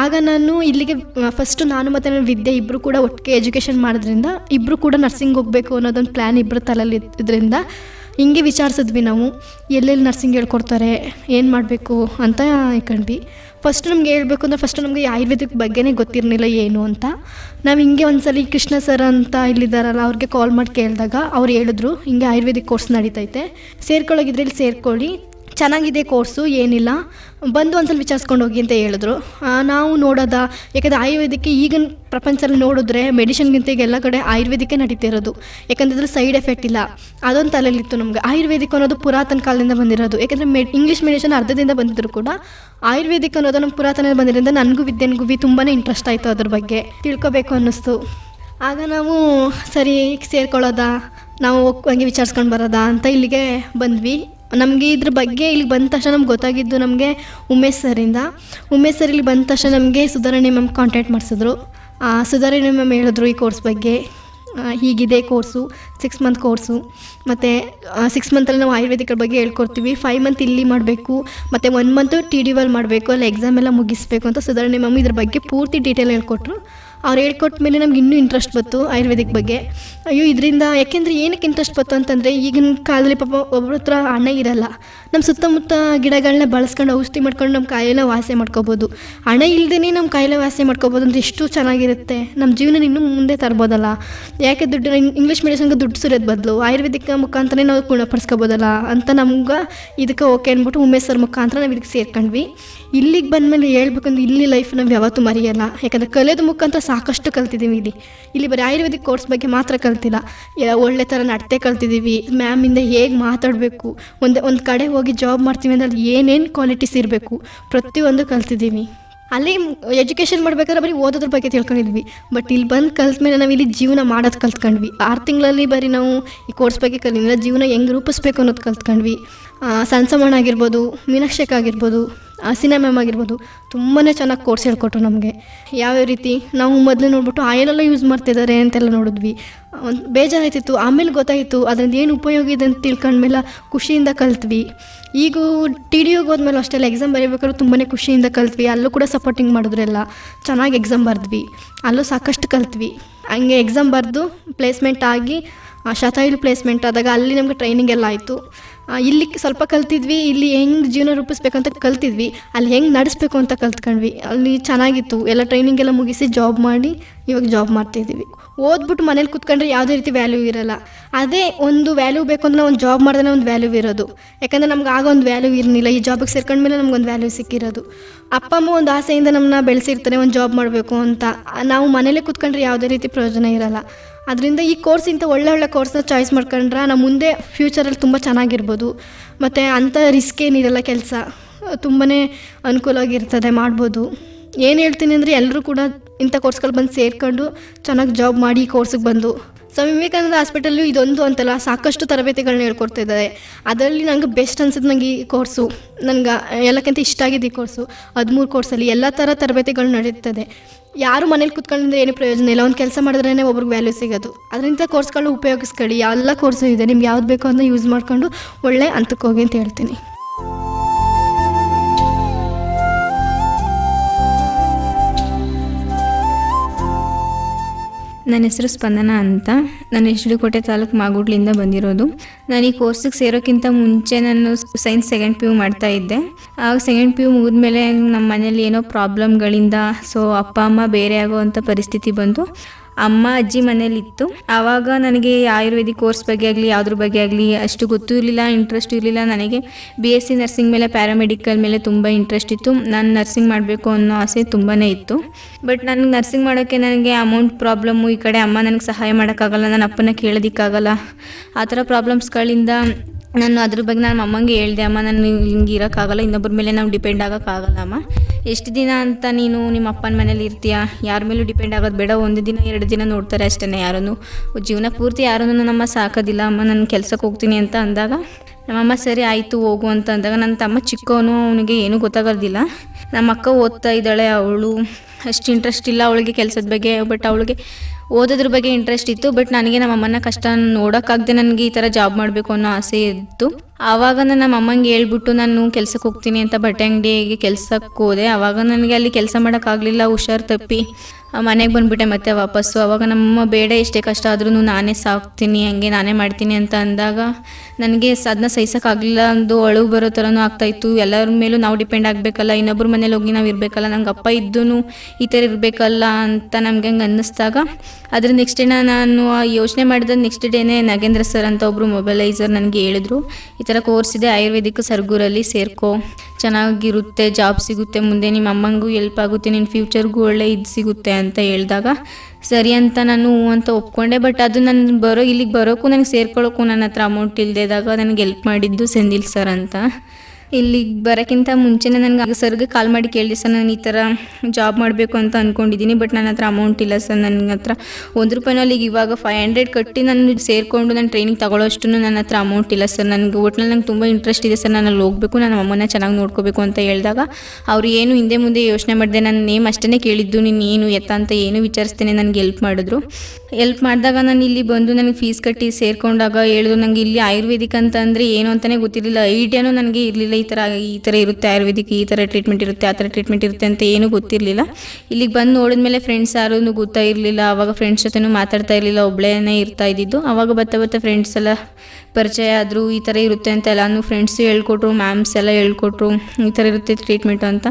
ಆಗ ನಾನು ಇಲ್ಲಿಗೆ ಫಸ್ಟು ನಾನು ಮತ್ತು ನನ್ನ ವಿದ್ಯೆ ಇಬ್ಬರು ಕೂಡ ಒಟ್ಟಿಗೆ ಎಜುಕೇಷನ್ ಮಾಡೋದ್ರಿಂದ ಇಬ್ಬರು ಕೂಡ ನರ್ಸಿಂಗ್ ಹೋಗಬೇಕು ಅನ್ನೋದೊಂದು ಪ್ಲ್ಯಾನ್ ಇಬ್ಬರು ತಲೆಯಲ್ಲಿ ಇದ್ರಿಂದ ಹಿಂಗೆ ವಿಚಾರಿಸಿದ್ವಿ ನಾವು, ಎಲ್ಲೆಲ್ಲಿ ನರ್ಸಿಂಗ್ ಹೇಳ್ಕೊಡ್ತಾರೆ, ಏನು ಮಾಡಬೇಕು ಅಂತ ಇಟ್ಕೊಂಡ್ವಿ ಫಸ್ಟ್ ನಮ್ಗೆ ಹೇಳ್ಬೇಕು ಅಂದರೆ ಫಸ್ಟ್ ನಮಗೆ ಆಯುರ್ವೇದಿಕ್ ಬಗ್ಗೆನೇ ಗೊತ್ತಿರಲಿಲ್ಲ ಏನು ಅಂತ. ನಾವು ಹಿಂಗೆ ಒಂದ್ಸಲಿ ಕೃಷ್ಣ ಸರ್ ಅಂತ ಇಲ್ಲಿದ್ದಾರಲ್ಲ, ಅವ್ರಿಗೆ ಕಾಲ್ ಮಾಡಿ ಕೇಳಿದಾಗ ಅವ್ರು ಹೇಳಿದ್ರು, ಹಿಂಗೆ ಆಯುರ್ವೇದಿಕ್ ಕೋರ್ಸ್ ನಡೀತೈತೆ ಸೇರ್ಕೊಳ್ಳೋಗಿದ್ರೆ ಇಲ್ಲಿ ಸೇರ್ಕೊಳ್ಳಿ ಚೆನ್ನಾಗಿದೆ ಕೋರ್ಸು, ಏನಿಲ್ಲ. ಬಂದು ಒಂದ್ಸಲ ವಿಚಾರಿಸ್ಕೊಂಡು ಹೋಗಿ ಅಂತ ಹೇಳಿದ್ರು. ನಾವು ನೋಡೋದ, ಯಾಕಂದರೆ ಆಯುರ್ವೇದಕ್ಕೆ ಈಗಿನ ಪ್ರಪಂಚದಲ್ಲಿ ನೋಡಿದ್ರೆ ಮೆಡಿಷನ್ಗಿಂತ ಈಗ ಎಲ್ಲ ಕಡೆ ಆಯುರ್ವೇದಿಕ್ಕೆ ನಡೀತಿರೋದು ಯಾಕಂದ್ರೆ ಸೈಡ್ ಎಫೆಕ್ಟ್ ಇಲ್ಲ. ಅದೊಂದು ತಲೆಯಲ್ಲಿತ್ತು ನಮಗೆ. ಆಯುರ್ವೇದಿಕ್ ಅನ್ನೋದು ಪುರಾತನ ಕಾಲದಿಂದ ಬಂದಿರೋದು. ಯಾಕಂದರೆ ಮೆ, ಇಂಗ್ಲೀಷ್ ಮೆಡಿಷನ್ ಅರ್ಧದಿಂದ ಬಂದಿದ್ರು ಕೂಡ. ಆಯುರ್ವೇದಿಕ್ ಅನ್ನೋದು ನಮ್ಮ ಪುರಾತನ ಬಂದಿರೋದ್ರಿಂದ ನನಗೂ ವಿದ್ಯೆನಿಗೂ ಬಿ ತುಂಬಾ ಇಂಟ್ರೆಸ್ಟ್ ಆಯಿತು ಅದ್ರ ಬಗ್ಗೆ. ತಿಳ್ಕೊಬೇಕು ಅನ್ನಿಸ್ತು. ಆಗ ನಾವು, ಸರಿ, ಸೇರ್ಕೊಳ್ಳೋದಾ? ನಾವು ಹಂಗೆ ವಿಚಾರಿಸ್ಕೊಂಡು ಬರೋದಾ? ಅಂತ ಇಲ್ಲಿಗೆ ಬಂದ್ವಿ. ನಮಗೆ ಇದ್ರ ಬಗ್ಗೆ ಇಲ್ಲಿ ಬಂದ ತಕ್ಷಣ ನಮ್ಗೆ ಗೊತ್ತಾಗಿದ್ದು ನಮಗೆ ಉಮೇಶ್ ಸರಿಂದ ಉಮೇಶ್ ಸರ್ ಇಲ್ಲಿ ಬಂದ ತಕ್ಷಣ ನಮಗೆ ಸುಧಾರಣೆ ಮ್ಯಾಮ್ ಕಾಂಟ್ಯಾಕ್ಟ್ ಮಾಡಿಸಿದ್ರು. ಸುಧಾರಣೆ ಮ್ಯಾಮ್ ಹೇಳಿದ್ರು ಈ ಕೋರ್ಸ್ ಬಗ್ಗೆ. ಹೀಗಿದೆ ಕೋರ್ಸು ಸಿಕ್ಸ್ ಮಂತ್ ಕೋರ್ಸು ಮತ್ತು ಸಿಕ್ಸ್ ಮಂತಲ್ಲಿ ನಾವು ಆಯುರ್ವೇದಿಕ್ಗಳ ಬಗ್ಗೆ ಹೇಳ್ಕೊಡ್ತೀವಿ. ಫೈವ್ ಮಂತ್ ಇಲ್ಲಿ ಮಾಡಬೇಕು. ಮತ್ತು ಒನ್ ಮಂತು ಟಿ ಡಿ ಮಾಡಬೇಕು. ಅಲ್ಲಿ ಎಕ್ಸಾಮ್ ಎಲ್ಲ ಮುಗಿಸ್ಬೇಕು ಅಂತ ಸುಧಾರಣೆ ಮ್ಯಾಮ್ ಇದ್ರ ಬಗ್ಗೆ ಪೂರ್ತಿ ಡೀಟೇಲ್ ಹೇಳ್ಕೊಟ್ರು. ಅವ್ರು ಹೇಳ್ಕೊಟ್ಟ ಮೇಲೆ ನಮ್ಗೆ ಇನ್ನೂ ಇಂಟ್ರೆಸ್ಟ್ ಬಂತು ಆಯುರ್ವೇದಿಕ್ ಬಗ್ಗೆ. ಅಯ್ಯೋ, ಇದರಿಂದ ಯಾಕೆಂದರೆ ಏನಕ್ಕೆ ಇಂಟ್ರೆಸ್ಟ್ ಬಂತು ಅಂತಂದರೆ ಈಗಿನ ಕಾಲದಲ್ಲಿ ಪಾಪ ಒಬ್ಬರ ಹತ್ರ ಹಣ ಇರಲ್ಲ. ನಮ್ಮ ಸುತ್ತಮುತ್ತ ಗಿಡಗಳನ್ನ ಬಳಸ್ಕೊಂಡು ಔಷಧಿ ಮಾಡ್ಕೊಂಡು ನಮ್ಮ ಕಾಯಿಲೆ ವಾಸಿ ಮಾಡ್ಕೋಬೋದು. ಹಣ ಇಲ್ಲದೇ ನಮ್ಮ ಕಾಯಿಲೆ ವಾಸಿ ಮಾಡ್ಕೋಬೋದು ಅಂದರೆ ಎಷ್ಟು ಚೆನ್ನಾಗಿರುತ್ತೆ. ನಮ್ಮ ಜೀವನ ಇನ್ನೂ ಮುಂದೆ ತರ್ಬೋದಲ್ಲ. ಯಾಕೆ ದುಡ್ಡು ಇಂಗ್ಲೀಷ್ ಮೆಡಿಸನ್ಗೆ ದುಡ್ಡು ಸುರಿಯೋದು ಬದಲು? ಆಯುರ್ವೇದಿಕ್ ಮುಖಾಂತರನೇ ನಾವು ಗುಣಪಡಿಸ್ಕೋಬೋದಲ್ಲ ಅಂತ ನಮ್ಗೆ ಇದಕ್ಕೆ ಓಕೆ ಅಂದ್ಬಿಟ್ಟು ಉಮೇಶ್ ಸರ್ ಮುಖಾಂತರ ನಾವು ಇದಕ್ಕೆ ಸೇರ್ಕೊಂಡ್ವಿ. ಇಲ್ಲಿಗೆ ಬಂದಮೇಲೆ ಹೇಳ್ಬೇಕಂದ್ರೆ ಇಲ್ಲಿ ಲೈಫ್ ನಾವು ಯಾವತ್ತೂ ಮರೆಯಲ್ಲ. ಯಾಕಂದರೆ ಕಲಿಯೋದು ಮುಖಾಂತರ ಸಾಕಷ್ಟು ಕಲ್ತಿದ್ದೀವಿ ಇಲ್ಲಿ. ಇಲ್ಲಿ ಬರೀ ಆಯುರ್ವೇದಿಕ್ ಕೋರ್ಸ್ ಬಗ್ಗೆ ಮಾತ್ರ ಕಲ್ತಿಲ್ಲ. ಒಳ್ಳೆ ಥರ ನಡತೆ ಕಲ್ತಿದ್ದೀವಿ. ಮ್ಯಾಮಿಂದ ಹೇಗೆ ಮಾತಾಡಬೇಕು? ಒಂದು ಒಂದು ಕಡೆ ಹೋಗಿ ಜಾಬ್ ಮಾಡ್ತೀವಿ ಅಂದ್ರೆ ಅಲ್ಲಿ ಏನೇನು ಕ್ವಾಲಿಟೀಸ್ ಇರಬೇಕು? ಪ್ರತಿಯೊಂದು ಕಲ್ತಿದ್ದೀವಿ. ಅಲ್ಲಿ ಎಜುಕೇಷನ್ ಮಾಡ್ಬೇಕಾದ್ರೆ ಬರೀ ಓದೋದ್ರ ಬಗ್ಗೆ ತಿಳ್ಕೊಂಡಿದ್ವಿ. ಬಟ್ ಇಲ್ಲಿ ಬಂದು ಕಲ್ತ್ಮೇಲೆ ನಾವು ಇಲ್ಲಿ ಜೀವನ ಮಾಡೋದು ಕಲ್ತ್ಕೊಂಡ್ವಿ. ಆರು ತಿಂಗಳಲ್ಲಿ ಬರೀ ನಾವು ಈ ಕೋರ್ಸ್ ಬಗ್ಗೆ ಕಲಿಲ್ಲ ಜೀವನ ಹೆಂಗೆ ರೂಪಿಸ್ಬೇಕು ಅನ್ನೋದು ಕಲ್ತ್ಕೊಂಡ್ವಿ. ಸಣ್ಣ ಸಮಣ ಆಗಿರ್ಬೋದು ಮೀನಾಕ್ಷಕ್ ಆಗಿರ್ಬೋದು. ಸಿನಿಮಾ ಮ್ಯಾಮ್ ಆಗಿರ್ಬೋದು ತುಂಬಾ ಚೆನ್ನಾಗಿ ಕೋರ್ಸ್ ಹೇಳ್ಕೊಟ್ರು ನಮಗೆ. ಯಾವ್ಯಾವ ರೀತಿ ನಾವು ಮೊದಲು ನೋಡ್ಬಿಟ್ಟು ಆಯಿಲೆಲ್ಲ ಯೂಸ್ ಮಾಡ್ತಿದ್ದಾರೆ ಅಂತೆಲ್ಲ ನೋಡಿದ್ವಿ. ಒಂದು ಬೇಜಾರಾಯ್ತಿತ್ತು, ಆಮೇಲೆ ಗೊತ್ತಾಯಿತು, ಅದರಿಂದ ಏನು ಉಪಯೋಗ ಇದೆ ಅಂತ ತಿಳ್ಕೊಂಡ್ಮೇಲೆ ಖುಷಿಯಿಂದ ಕಲ್ತ್ವಿ. ಈಗ ಟಿ ಡಿ ಹೋದ್ಮೇಲೆ ಅಷ್ಟೆಲ್ಲ ಎಕ್ಸಾಮ್ ಬರೀಬೇಕಾದ್ರೂ ತುಂಬಾ ಖುಷಿಯಿಂದ ಕಲ್ತ್ವಿ. ಅಲ್ಲೂ ಕೂಡ ಸಪೋರ್ಟಿಂಗ್ ಮಾಡಿದ್ರೆಲ್ಲ. ಚೆನ್ನಾಗಿ ಎಕ್ಸಾಮ್ ಬರೆದ್ವಿ. ಅಲ್ಲೂ ಸಾಕಷ್ಟು ಕಲ್ತ್ವಿ. ಹಂಗೆ ಎಕ್ಸಾಮ್ ಬರೆದು ಪ್ಲೇಸ್ಮೆಂಟ್ ಆಗಿ ಶತಾಯಿಲ್ ಪ್ಲೇಸ್ಮೆಂಟ್ ಆದಾಗ ಅಲ್ಲಿ ನಮಗೆ ಟ್ರೈನಿಂಗ್ ಎಲ್ಲ ಆಯಿತು. ಇಲ್ಲಿ ಸ್ವಲ್ಪ ಕಲ್ತಿದ್ವಿ, ಇಲ್ಲಿ ಹೆಂಗೆ ಜೀವನ ರೂಪಿಸ್ಬೇಕಂತ ಕಲ್ತಿದ್ವಿ, ಅಲ್ಲಿ ಹೆಂಗೆ ನಡೆಸ್ಬೇಕು ಅಂತ ಕಲ್ತ್ಕೊಂಡ್ವಿ. ಅಲ್ಲಿ ಚೆನ್ನಾಗಿತ್ತು, ಎಲ್ಲ ಟ್ರೈನಿಂಗ್ ಎಲ್ಲ ಮುಗಿಸಿ ಜಾಬ್ ಮಾಡಿ ಇವಾಗ ಜಾಬ್ ಮಾಡ್ತಾಯಿದ್ದೀವಿ ಓದ್ಬಿಟ್ಟು ಮನೇಲಿ ಕೂತ್ಕೊಂಡ್ರೆ ಯಾವುದೇ ರೀತಿ ವ್ಯಾಲ್ಯೂ ಇರಲ್ಲ. ಅದೇ ಒಂದು ವ್ಯಾಲ್ಯೂ ಬೇಕು ಅಂದರೆ ಒಂದು ಜಾಬ್ ಮಾಡಿದ್ರೆ ಒಂದು ವ್ಯಾಲ್ಯೂ ಇರೋದು. ಯಾಕಂದರೆ ನಮ್ಗೆ ಆಗ ಒಂದು ವ್ಯಾಲ್ಯೂ ಇರಲಿಲ್ಲ, ಈ ಜಾಬಿಗೆ ಸೇರ್ಕೊಂಡ್ಮೇಲೆ ನಮ್ಗೊಂದು ವ್ಯಾಲ್ಯೂ ಸಿಕ್ಕಿರೋದು. ಅಪ್ಪ, ಅಮ್ಮ ಒಂದು ಆಸೆಯಿಂದ ನಮ್ಮನ್ನ ಬೆಳೆಸಿರ್ತಾರೆ, ಒಂದು ಜಾಬ್ ಮಾಡಬೇಕು ಅಂತ. ನಾವು ಮನೇಲೇ ಕೂತ್ಕೊಂಡ್ರೆ ಯಾವುದೇ ರೀತಿ ಪ್ರಯೋಜನ ಇರಲ್ಲ. ಅದರಿಂದ ಈ ಕೋರ್ಸ್ ಇಂಥ ಒಳ್ಳೆ ಒಳ್ಳೆ ಕೋರ್ಸ್ನ ಚಾಯ್ಸ್ ಮಾಡ್ಕೊಂಡ್ರೆ ನಮ್ಮ ಮುಂದೆ ಫ್ಯೂಚರಲ್ಲಿ ತುಂಬ ಚೆನ್ನಾಗಿರ್ಬೋದು. ಮತ್ತು ಅಂಥ ರಿಸ್ಕ್ ಏನಿರಲ್ಲ ಕೆಲಸ ತುಂಬಾ ಅನುಕೂಲವಾಗಿರ್ತದೆ ಮಾಡ್ಬೋದು. ಏನು ಹೇಳ್ತೀನಿ ಅಂದರೆ ಎಲ್ಲರೂ ಕೂಡ ಇಂಥ ಕೋರ್ಸ್ಗಳು ಬಂದು ಸೇರ್ಕೊಂಡು ಚೆನ್ನಾಗಿ ಜಾಬ್ ಮಾಡಿ ಈ ಕೋರ್ಸಿಗೆ ಬಂದು. ಸ್ವಾಮಿ ವಿವೇಕಾನಂದ ಹಾಸ್ಪಿಟಲ್ಲು ಇದೊಂದು ಅಂತಲ್ಲ, ಸಾಕಷ್ಟು ತರಬೇತಿಗಳನ್ನ ಹೇಳ್ಕೊಡ್ತಾ ಇದ್ದಾರೆ ಅದರಲ್ಲಿ ನಂಗೆ ಬೆಸ್ಟ್ ಅನ್ಸುತ್ತೆ ನನಗೆ ಈ ಕೋರ್ಸು ನನಗೆ ಎಲ್ಲಕ್ಕಿಂತ ಇಷ್ಟ ಆಗಿದೆ ಈ ಕೋರ್ಸು ಹದಿಮೂರು ಕೋರ್ಸಲ್ಲಿ ಎಲ್ಲ ಥರ ತರಬೇತಿಗಳು ನಡೀತದೆ. ಯಾರು ಮನೇಲಿ ಕೂತ್ಕೊಂಡ್ರೆ ಏನು ಪ್ರಯೋಜನ ಇಲ್ಲ. ಒಂದು ಕೆಲಸ ಮಾಡಿದ್ರೇ ಒಬ್ರಿಗೆ ವ್ಯಾಲ್ಯೂ ಸಿಗೋದು. ಅದರಿಂದ ಕೋರ್ಸ್ಗಳು ಉಪಯೋಗಿಸ್ಕೊಳ್ಳಿ. ಎಲ್ಲ ಕೋರ್ಸು ಇದೆ. ನಿಮ್ಗೆ ಯಾವ್ದು ಬೇಕೋ ಅದನ್ನ ಯೂಸ್ ಮಾಡ್ಕೊಂಡು ಒಳ್ಳೆ ಹಂತಕ್ಕೆ ಹೋಗಿ ಅಂತ ಹೇಳ್ತೀನಿ. ನನ್ನ ಹೆಸರು ಸ್ಪಂದನ ಅಂತ. ನಾನು ಕೋಟೆ ತಾಲೂಕು ಮಾಗುಡ್ಲಿಂದ ಬಂದಿರೋದು. ನಾನು ಈ ಕೋರ್ಸಿಗೆ ಸೇರೋಕ್ಕಿಂತ ಮುಂಚೆ ನಾನು ಸೈನ್ಸ್ ಸೆಕೆಂಡ್ ಪಿ ಯು ಮಾಡ್ತಾ ಇದ್ದೆ. ಆಗ ಸೆಕೆಂಡ್ ಪಿ ಯು ಮುಗಿದ್ಮೇಲೆ ನಮ್ಮ ಮನೇಲಿ ಏನೋ ಪ್ರಾಬ್ಲಮ್ಗಳಿಂದ ಸೊ ಅಪ್ಪ, ಅಮ್ಮ ಬೇರೆ ಆಗೋವಂಥ ಪರಿಸ್ಥಿತಿ ಬಂದು ಅಮ್ಮ, ಅಜ್ಜಿ ಮನೇಲಿತ್ತು ಆವಾಗ ನನಗೆ ಆಯುರ್ವೇದಿಕ್ ಕೋರ್ಸ್ ಬಗ್ಗೆ ಆಗಲಿ, ಯಾವುದ್ರ ಬಗ್ಗೆ ಆಗಲಿ ಅಷ್ಟು ಗೊತ್ತೂ ಇರಲಿಲ್ಲ ಇಂಟ್ರೆಸ್ಟ್ ಇರಲಿಲ್ಲ ನನಗೆ. ಬಿ ಎಸ್ ಸಿ ನರ್ಸಿಂಗ್ ಮೇಲೆ ಪ್ಯಾರಾಮೆಡಿಕಲ್ ಮೇಲೆ ತುಂಬ ಇಂಟ್ರೆಸ್ಟ್ ಇತ್ತು. ನಾನು ನರ್ಸಿಂಗ್ ಮಾಡಬೇಕು ಅನ್ನೋ ಆಸೆ ತುಂಬಾ ಇತ್ತು. ಬಟ್ ನನಗೆ ನರ್ಸಿಂಗ್ ಮಾಡೋಕ್ಕೆ ನನಗೆ ಅಮೌಂಟ್ ಪ್ರಾಬ್ಲಮ್ಮು ಈ ಕಡೆ ಅಮ್ಮ ನನಗೆ ಸಹಾಯ ಮಾಡೋಕ್ಕಾಗಲ್ಲ ನನ್ನ ಅಪ್ಪನ ಕೇಳೋದಕ್ಕಾಗಲ್ಲ. ಆ ಥರ ಪ್ರಾಬ್ಲಮ್ಸ್ಗಳಿಂದ ನಾನು ಅದ್ರ ಬಗ್ಗೆ ನಾನು ಅಮ್ಮಂಗೆ ಹೇಳ್ದೆ, ಅಮ್ಮ, ನಾನು ಹಿಂಗೆ ಇರೋಕ್ಕಾಗಲ್ಲ, ಇನ್ನೊಬ್ಬರ ಮೇಲೆ ನಾವು ಡಿಪೆಂಡ್ ಆಗೋಕ್ಕಾಗಲ್ಲ, ಅಮ್ಮ. ಎಷ್ಟು ದಿನ ಅಂತ ನೀನು ನಿಮ್ಮ ಅಪ್ಪನ ಮನೇಲಿ ಇರ್ತೀಯ? ಯಾರ ಮೇಲೂ ಡಿಪೆಂಡ್ ಆಗೋದು ಬೇಡ, ಒಂದು ದಿನ, ಎರಡು ದಿನ ನೋಡ್ತಾರೆ ಅಷ್ಟೇ ಯಾರನ್ನು. ಜೀವನ ಪೂರ್ತಿ ಯಾರನ್ನು ನಮ್ಮ ಸಾಕೋದಿಲ್ಲ, ಅಮ್ಮ, ನಾನು ಕೆಲಸಕ್ಕೆ ಹೋಗ್ತೀನಿ ಅಂತ ಅಂದಾಗ ನಮ್ಮಮ್ಮ ಸರಿ ಆಯಿತು, ಹೋಗು ಅಂತ ಅಂದಾಗ, ನನ್ನ ತಮ್ಮ ಚಿಕ್ಕವನು, ಅವನಿಗೆ ಏನೂ ಗೊತ್ತಾಗೋದಿಲ್ಲ. ನಮ್ಮ ಅಕ್ಕ ಓದ್ತಾ ಇದ್ದಾಳೆ, ಅವಳು ಅಷ್ಟು ಇಂಟ್ರೆಸ್ಟ್ ಇಲ್ಲ ಅವಳಿಗೆ ಕೆಲಸದ ಬಗ್ಗೆ ಬಟ್ ಅವಳಿಗೆ ಓದೋದ್ರ ಬಗ್ಗೆ ಇಂಟ್ರೆಸ್ಟ್ ಇತ್ತು ಬಟ್ ನನಗೆ ನಮ್ಮ ಅಮ್ಮನ ಕಷ್ಟ ನೋಡೋಕ್ಕಾಗದೆ ನನಗೆ ಈ ಥರ ಜಾಬ್ ಮಾಡಬೇಕು ಅನ್ನೋ ಆಸೆ ಇತ್ತು. ಆವಾಗ ನಮ್ಮ ಅಮ್ಮಂಗೆ ಹೇಳ್ಬಿಟ್ಟು ನಾನು ಕೆಲಸಕ್ಕೆ ಹೋಗ್ತೀನಿ ಅಂತ ಬಟ್ಟೆ ಅಂಗಡಿಗೆ ಕೆಲಸಕ್ಕೆ ಹೋದೆ, ಆವಾಗ ನನಗೆ ಅಲ್ಲಿ ಕೆಲಸ ಮಾಡೋಕ್ಕಾಗಲಿಲ್ಲ ಹುಷಾರು ತಪ್ಪಿ. ಮನೆಗೆ ಬಂದುಬಿಟ್ಟೆ ಮತ್ತೆ ವಾಪಸ್ಸು. ಅವಾಗ ನಮ್ಮ ಬೇಡ ಎಷ್ಟೇ ಕಷ್ಟ ಆದ್ರೂ ನಾನೇ ಸಾಕ್ತೀನಿ, ಹಂಗೆ ನಾನೇ ಮಾಡ್ತೀನಿ ಅಂತ ಅಂದಾಗ ನನಗೆ ಅದನ್ನ ಸಹಿಸೋಕ್ಕಾಗಲಿಲ್ಲ. ಒಂದು ಅಳು ಬರೋ ಥರನೂ ಆಗ್ತಾಯಿತ್ತು ಎಲ್ಲರ ಮೇಲೂ ನಾವು ಡಿಪೆಂಡ್ ಆಗಬೇಕಲ್ಲ. ಇನ್ನೊಬ್ಬರ ಮನೇಲಿ ಹೋಗಿ ನಾವು ಇರಬೇಕಲ್ಲ. ನಂಗೆ ಅಪ್ಪ ಇದ್ದೂ ಈ ಥರ ಇರಬೇಕಲ್ಲ ಅಂತ ನಮಗೆ ಹಂಗೆ ಅನ್ನಿಸ್ದಾಗ ಅದ್ರ ನೆಕ್ಸ್ಟ್ ಡೇನ ನಾನು ಯೋಚನೆ ಮಾಡಿದ ನೆಕ್ಸ್ಟ್ ಡೇನೇ ನಾಗೇಂದ್ರ ಸರ್ ಅಂತ ಒಬ್ಬರು ಮೊಬೈಲೈಸರ್ ನನಗೆ ಹೇಳಿದ್ರು. ಈ ಥರ ಕೋರ್ಸ್ ಇದೆ. ಆಯುರ್ವೇದಿಕ್ ಸರ್ಗೂರಲ್ಲಿ ಸೇರ್ಕೋ. ಚೆನ್ನಾಗಿರುತ್ತೆ ಜಾಬ್ ಸಿಗುತ್ತೆ, ಮುಂದೆ ನಿಮ್ಮ ಅಮ್ಮಂಗೂ ಎಲ್ಪ್ ಆಗುತ್ತೆ ನಿನ್ನ ಫ್ಯೂಚರ್ಗೂ ಒಳ್ಳೆ ಇದು ಸಿಗುತ್ತೆ ಅಂತ ಹೇಳಿದಾಗ, ಸರಿ ಅಂತ ನಾನು ಹ್ಞೂ ಅಂತ ಒಪ್ಕೊಂಡೆ ಬಟ್ ಅದು ನನ್ನ ಬರೋ ಇಲ್ಲಿಗೆ ಬರೋಕ್ಕೂ ನನಗೆ ಸೇರ್ಕೊಳ್ಳೋಕ್ಕೂ ನನ್ನ ಹತ್ರ ಅಮೌಂಟ್ ಇಲ್ಲದೇ ಇದ್ದಾಗ ನನಗೆ ಎಲ್ಪ್ ಮಾಡಿದ್ದು ಸೆಂದಿಲ್ ಸರ್ ಅಂತ. ಇಲ್ಲಿಗೆ ಬರೋಕ್ಕಿಂತ ಮುಂಚೆನೇ ನನಗೆ ಸರ್ಗೆ ಕಾಲ್ ಮಾಡಿ ಕೇಳಿದೆ, ಸರ್, ನಾನು ಈ ಥರ ಜಾಬ್ ಮಾಡಬೇಕು ಅಂತ ಅಂದ್ಕೊಂಡಿದ್ದೀನಿ ಬಟ್ ನನ್ನ ಹತ್ರ ಅಮೌಂಟ್ ಇಲ್ಲ, ಸರ್ ನನ್ನ ಹತ್ರ ಒಂದು ರೂಪಾಯಿನಲ್ಲಿ ಈಗ ಇವಾಗ ಫೈವ್ ಹಂಡ್ರೆಡ್ ಕಟ್ಟಿ ನಾನು ಸೇರಿಕೊಂಡು ನಾನು ಟ್ರೈನಿಂಗ್ ತಗೊಳ್ಳೋಷ್ಟು ನನ್ನ ಹತ್ರ ಅಮೌಂಟ್ ಇಲ್ಲ, ಸರ್. ನನಗೆ ಒಟ್ನಲ್ಲಿ ನಂಗೆ ತುಂಬ ಇಂಟ್ರೆಸ್ಟ್ ಇದೆ, ಸರ್. ನಾನು ಅಲ್ಲಿ ಹೋಗಬೇಕು ನನ್ನ ಅಮ್ಮನ ಚೆನ್ನಾಗಿ ನೋಡ್ಕೋಬೇಕು ಅಂತ ಹೇಳಿದಾಗ ಅವ್ರು ಏನು ಹಿಂದೆ ಮುಂದೆ ಯೋಚನೆ ಮಾಡಿದೆ ನನ್ನ ನೇಮ್ ಅಷ್ಟೇ ಕೇಳಿದ್ದು, ನೀನು ಏನು ಎತ್ತ ಅಂತ ಏನು ವಿಚಾರಿಸ್ತೇನೆ, ನನಗೆ ಎಲ್ಪ್ ಮಾಡಿದ್ರು. ಎಲ್ಪ್ ಮಾಡಿದಾಗ ನಾನು ಇಲ್ಲಿ ಬಂದು ನನಗೆ ಫೀಸ್ ಕಟ್ಟಿ ಸೇರಿಕೊಂಡಾಗ ಹೇಳಿದ್ರು ನನಗೆ ಇಲ್ಲಿ ಆಯುರ್ವೇದಿಕ್ ಅಂತ ಅಂದರೆ ಏನು ಅಂತಲೇ ಗೊತ್ತಿರಲಿಲ್ಲ, ಐಡಿಯಾನೂ ನನಗೆ ಇರಲಿಲ್ಲ ಈ ಥರ ಈ ಥರ ಇರುತ್ತೆ ಆಯುರ್ವೇದಿಕ್, ಈ ಥರ ಟ್ರೀಟ್ಮೆಂಟ್ ಇರುತ್ತೆ, ಆ ಥರ ಟ್ರೀಟ್ಮೆಂಟ್ ಇರುತ್ತೆ ಅಂತ ಏನೂ ಗೊತ್ತಿರಲಿಲ್ಲ. ಇಲ್ಲಿಗೆ ಬಂದು ನೋಡಿದ ಮೇಲೆ ಫ್ರೆಂಡ್ಸ್ ಯಾರೂ ಗೊತ್ತಾ ಇರಲಿಲ್ಲ. ಆವಾಗ ಫ್ರೆಂಡ್ಸ್ ಜೊತೆ ಮಾತಾಡ್ತಾ ಇರಲಿಲ್ಲ. ಒಬ್ಬಳೇನೇ ಇರ್ತಾ ಇದ್ದಿದ್ದು. ಆವಾಗ ಬರ್ತಾ ಬರ್ತಾ ಫ್ರೆಂಡ್ಸ್ ಎಲ್ಲ ಪರಿಚಯ ಆದರೂ ಈ ಥರ ಇರುತ್ತೆ ಅಂತ ಎಲ್ಲಾನು ಫ್ರೆಂಡ್ಸು ಹೇಳ್ಕೊಟ್ರು ಮ್ಯಾಮ್ಸ್ ಎಲ್ಲ ಹೇಳ್ಕೊಟ್ರು. ಈ ಥರ ಇರುತ್ತೆ ಟ್ರೀಟ್ಮೆಂಟು ಅಂತ.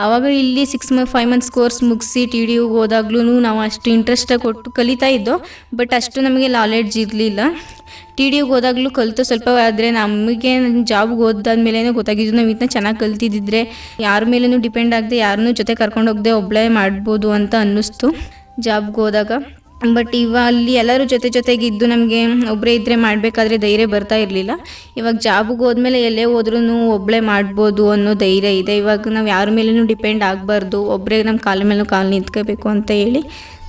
ಆವಾಗ ಇಲ್ಲಿ six month five months course ಮುಗಿಸಿ ಟಿ ಡಿ ಹೋದಾಗ್ಲೂ ನಾವು ಅಷ್ಟು ಇಂಟ್ರೆಸ್ಟಾಗಿ ಕೊಟ್ಟು ಕಲಿತಾ ಇದ್ದೋ ಬಟ್ ಅಷ್ಟು ನಮಗೆ ನಾಲೆಡ್ಜ್ ಇರಲಿಲ್ಲ. ಟಿ ಡಿ ಹೋದಾಗಲೂ ಕಲಿತು ಸ್ವಲ್ಪ ಆದರೆ ನಮಗೆ ಜಾಬ್ಗೆ ಓದಾದ್ಮೇಲೆ ಗೊತ್ತಾಗಿದ್ದು ನಾವು ಇದನ್ನ ಚೆನ್ನಾಗಿ ಕಲ್ತಿದ್ದಿದ್ರೆ ಯಾರ ಮೇಲೂ ಡಿಪೆಂಡ್ ಆಗದೆ ಯಾರನ್ನೂ ಜೊತೆ ಕರ್ಕೊಂಡು ಹೋಗದೆ ಒಬ್ಬಳೇ ಮಾಡ್ಬೋದು ಅಂತ ಅನ್ನಿಸ್ತು ಜಾಬ್ಗೆ ಹೋದಾಗ. ಬಟ್ ಇವ ಅಲ್ಲಿ ಎಲ್ಲರೂ ಜೊತೆ ಜೊತೆಗೆ ಇದ್ದು ನಮಗೆ ಒಬ್ಬರೇ ಇದ್ದರೆ ಮಾಡಬೇಕಾದ್ರೆ ಧೈರ್ಯ ಬರ್ತಾ ಇರಲಿಲ್ಲ. ಇವಾಗ ಜಾಬ್ಗೆ ಹೋದ್ಮೇಲೆ ಎಲ್ಲೇ ಹೋದ್ರೂ ಒಬ್ಬಳೇ ಮಾಡ್ಬೋದು ಅನ್ನೋ ಧೈರ್ಯ ಇದೆ. ಇವಾಗ ನಾವು ಯಾರ ಮೇಲೂ ಡಿಪೆಂಡ್ ಆಗಬಾರ್ದು. ಒಬ್ಬರೇ ನಮ್ಮ ಕಾಲ ಮೇಲೂ ಕಾಲು ನಿಂತ್ಕೋಬೇಕು ಅಂತ ಹೇಳಿ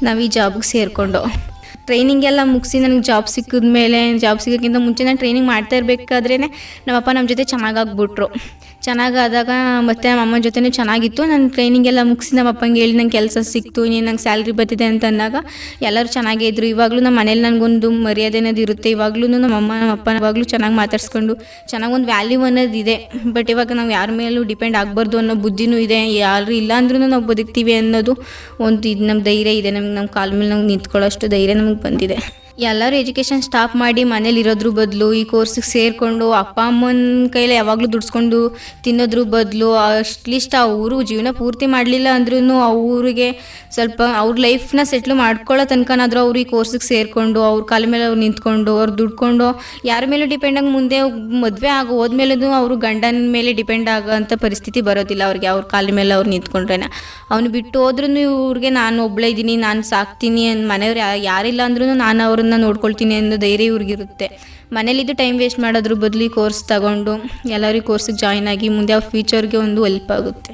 ನಾವು ಈ ಜಾಬ್ಗೆ ಸೇರಿಕೊಂಡು. ಟ್ರೈನಿಂಗ್ ಎಲ್ಲ ಮುಗಿಸಿ ನನಗೆ ಜಾಬ್ ಸಿಕ್ಕಿದ ಮೇಲೆ ಜಾಬ್ ಸಿಗೋಕ್ಕಿಂತ ಮುಂಚೆ ನಾನು ಟ್ರೈನಿಂಗ್ ಮಾಡ್ತಾ ಇರಬೇಕಾದ್ರೇ ನಮ್ಮಪ್ಪ ನಮ್ಮ ಜೊತೆ ಚೆನ್ನಾಗಾಗ್ಬಿಟ್ರು ಚೆನ್ನಾಗಾದಾಗ ಮತ್ತು ನಮ್ಮ ಅಮ್ಮನ ಜೊತೆನೇ ಚೆನ್ನಾಗಿತ್ತು. ನಾನು ಟ್ರೈನಿಂಗ್ ಎಲ್ಲ ಮುಗಿಸಿ ನಮ್ಮ ಅಪ್ಪಂಗೆ ಹೇಳಿ ನಂಗೆ ಕೆಲಸ ಸಿಕ್ತು, ನೀನು ನಂಗೆ ಸ್ಯಾಲ್ರಿ ಬರ್ತಿದೆ ಅಂತ ಅಂದಾಗ ಎಲ್ಲರೂ ಚೆನ್ನಾಗೇ ಇದ್ರು. ಇವಾಗಲೂ ನಮ್ಮ ಮನೇಲಿ ನನಗೊಂದು ಮರ್ಯಾದೆ ಅನ್ನೋದು ಇರುತ್ತೆ. ಇವಾಗಲೂ ನಮ್ಮ ಅಮ್ಮ, ನಮ್ಮ ಅಪ್ಪ ಇವಾಗಲೂ ಚೆನ್ನಾಗಿ ಮಾತಾಡ್ಸ್ಕೊಂಡು ಚೆನ್ನಾಗಿ ಒಂದು ವ್ಯಾಲ್ಯೂ ಅನ್ನೋದು ಇದೆ. ಬಟ್ ಇವಾಗ ನಾವು ಯಾರ ಮೇಲೂ ಡಿಪೆಂಡ್ ಆಗಬಾರ್ದು ಅನ್ನೋ ಬುದ್ಧಿನೂ ಇದೆ. ಯಾರು ಇಲ್ಲ ಅಂದ್ರೂ ನಾವು ಬದುಕ್ತೀವಿ ಅನ್ನೋದು ಒಂದು ಇದು ನಮ್ಮ ಧೈರ್ಯ ಇದೆ. ನಮ್ಗೆ ನಮ್ಮ ಕಾಲ ಮೇಲೆ ನಮ್ಗೆ ನಿಂತ್ಕೊಳ್ಳೋಷ್ಟು ಧೈರ್ಯ ನಮಗೆ ಬಂದಿದೆ. ಎಲ್ಲರೂ ಎಜುಕೇಷನ್ ಸ್ಟಾಪ್ ಮಾಡಿ ಮನೇಲಿ ಇರೋದ್ರ ಬದಲು, ಈ ಕೋರ್ಸಿಗೆ ಸೇರಿಕೊಂಡು ಅಪ್ಪ ಅಮ್ಮನ ಕೈಲಿ ಯಾವಾಗಲೂ ದುಡ್ಸ್ಕೊಂಡು ತಿನ್ನೋದ್ರ ಬದಲು ಅಟ್ಲೀಸ್ಟ್ ಆ ಊರು ಜೀವನ ಪೂರ್ತಿ ಮಾಡಲಿಲ್ಲ ಅಂದ್ರೂ ಆ ಊರಿಗೆ ಸ್ವಲ್ಪ ಅವ್ರ ಲೈಫ್ನ ಸೆಟ್ಲ್ ಮಾಡ್ಕೊಳ್ಳೋ ತನಕನಾದರೂ ಅವರು ಈ ಕೋರ್ಸಿಗೆ ಸೇರಿಕೊಂಡು, ಅವ್ರ ಕಾಲ ಮೇಲೆ ಅವ್ರು ನಿಂತ್ಕೊಂಡು, ಅವ್ರು ದುಡ್ಕೊಂಡು, ಯಾರ ಮೇಲೂ ಡಿಪೆಂಡ್ ಆಗಿ ಮುಂದೆ ಮದುವೆ ಆಗೋ ಹೋದ್ಮೇಲೂ ಅವರು ಗಂಡನ ಮೇಲೆ ಡಿಪೆಂಡ್ ಆಗೋಂಥ ಪರಿಸ್ಥಿತಿ ಬರೋದಿಲ್ಲ ಅವ್ರಿಗೆ, ಅವ್ರ ಕಾಲ ಮೇಲೆ ಅವ್ರು ನಿಂತ್ಕೊಂಡ್ರೇನೆ. ಅವ್ನು ಬಿಟ್ಟು ಹೋದ್ರೂ ಇವ್ರಿಗೆ ನಾನು ಒಬ್ಬಳೇ ಇದ್ದೀನಿ, ನಾನು ಸಾಕ್ತೀನಿ, ಮನೆಯವ್ರು ಯಾರಿಲ್ಲ ಅಂದ್ರೂ ನಾನು ಅವ್ರನ್ನ ನೋಡ್ಕೊಳ್ತೀನಿ ಅನ್ನೋ ಧೈರ್ಯ ಇವ್ರಿಗಿರುತ್ತೆ. ಮನೇಲಿದ್ದು ಟೈಮ್ ವೇಸ್ಟ್ ಮಾಡೋದ್ರ ಬದಲು ಕೋರ್ಸ್ ತಗೊಂಡು ಎಲ್ಲರಿಗೂ ಕೋರ್ಸಿಗೆ ಜಾಯ್ನ್ ಆಗಿ ಮುಂದೆ ಅವ್ರ ಫ್ಯೂಚರ್ಗೆ ಒಂದು ಹೆಲ್ಪ್ ಆಗುತ್ತೆ.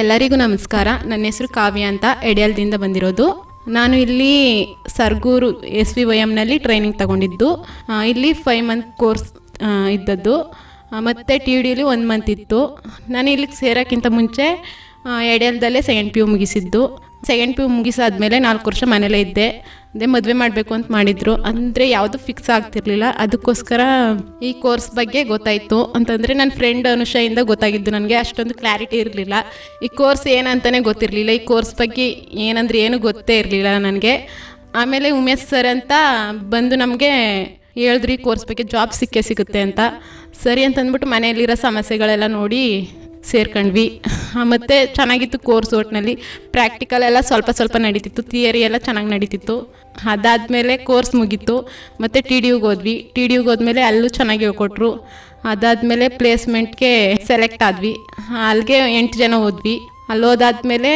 ಎಲ್ಲರಿಗೂ ನಮಸ್ಕಾರ. ನನ್ನ ಹೆಸರು ಕಾವ್ಯ ಅಂತ ಎಡಿಯಲ್ದಿಂದ ಬಂದಿರೋದು. ನಾನು ಇಲ್ಲಿ ಸರ್ಗೂರು ಎಸ್ ವಿ ವೈ ಎಮ್ನಲ್ಲಿ ಟ್ರೈನಿಂಗ್ ತಗೊಂಡಿದ್ದು. ಇಲ್ಲಿ ಫೈವ್ ಮಂತ್ ಕೋರ್ಸ್ ಇದ್ದದ್ದು. ಮತ್ತು ಟಿ ಡಿಲಿ ಒಂದು ಮಂತ್ ಇತ್ತು. ನಾನು ಇಲ್ಲಿಗೆ ಸೇರೋಕ್ಕಿಂತ ಮುಂಚೆ ಎಡೆಲ್ದಲ್ಲೇ ಸೆಕೆಂಡ್ ಪಿ ಯು ಮುಗಿಸಿದ್ದು. ಸೆಕೆಂಡ್ ಪಿ ಯು ಮುಗಿಸಾದ್ಮೇಲೆ ನಾಲ್ಕು ವರ್ಷ ಮನೇಲೇ ಇದ್ದೆ. ಅದೇ ಮದುವೆ ಮಾಡಬೇಕು ಅಂತ ಮಾಡಿದ್ರು. ಅಂದರೆ ಯಾವುದು ಫಿಕ್ಸ್ ಆಗ್ತಿರ್ಲಿಲ್ಲ. ಅದಕ್ಕೋಸ್ಕರ ಈ ಕೋರ್ಸ್ ಬಗ್ಗೆ ಗೊತ್ತಾಯಿತು. ಅಂತಂದರೆ ನನ್ನ ಫ್ರೆಂಡ್ ಅನುಷಯಿಂದ ಗೊತ್ತಾಗಿದ್ದು ನನಗೆ ಅಷ್ಟೊಂದು ಕ್ಲಾರಿಟಿ ಇರಲಿಲ್ಲ. ಈ ಕೋರ್ಸ್ ಏನಂತಲೇ ಗೊತ್ತಿರಲಿಲ್ಲ. ಈ ಕೋರ್ಸ್ ಬಗ್ಗೆ ಏನಂದ್ರೆ ಏನು ಗೊತ್ತೇ ಇರಲಿಲ್ಲ ನನಗೆ. ಆಮೇಲೆ ಉಮೇಶ್ ಸರ್ ಅಂತ ಬಂದು ನಮಗೆ ಹೇಳಿದ್ರಿ ಕೋರ್ಸ್ ಬಗ್ಗೆ ಜಾಬ್ ಸಿಕ್ಕೇ ಸಿಗುತ್ತೆ ಅಂತ. ಸರಿ ಅಂತ ಅಂದ್ಬಿಟ್ಟು ಮನೆಯಲ್ಲಿರೋ ಸಮಸ್ಯೆಗಳೆಲ್ಲ ನೋಡಿ ಸೇರ್ಕೊಂಡ್ವಿ. ಮತ್ತು ಚೆನ್ನಾಗಿತ್ತು ಕೋರ್ಸ್ ಒಟ್ಟಿನಲ್ಲಿ ಪ್ರಾಕ್ಟಿಕಲ್ ಎಲ್ಲ ಸ್ವಲ್ಪ ಸ್ವಲ್ಪ ನಡೀತಿತ್ತು. ಥಿಯರಿ ಎಲ್ಲ ಚೆನ್ನಾಗಿ ನಡೀತಿತ್ತು. ಅದಾದಮೇಲೆ ಕೋರ್ಸ್ ಮುಗೀತು. ಮತ್ತು ಟಿ ಡಿ ಯುಗೆ ಹೋದ್ವಿ. ಟಿ ಡಿ ಯುಗೆ ಹೋದ್ಮೇಲೆ ಅಲ್ಲೂ ಚೆನ್ನಾಗಿ ಹೇಳ್ಕೊಟ್ರು. ಅದಾದಮೇಲೆ ಪ್ಲೇಸ್ಮೆಂಟ್ಗೆ ಸೆಲೆಕ್ಟ್ ಆದ್ವಿ. ಅಲ್ಲಿಗೆ ಎಂಟು ಜನ ಹೋದ್ವಿ. ಅಲ್ಲಿ ಹೋದಾದ್ಮೇಲೆ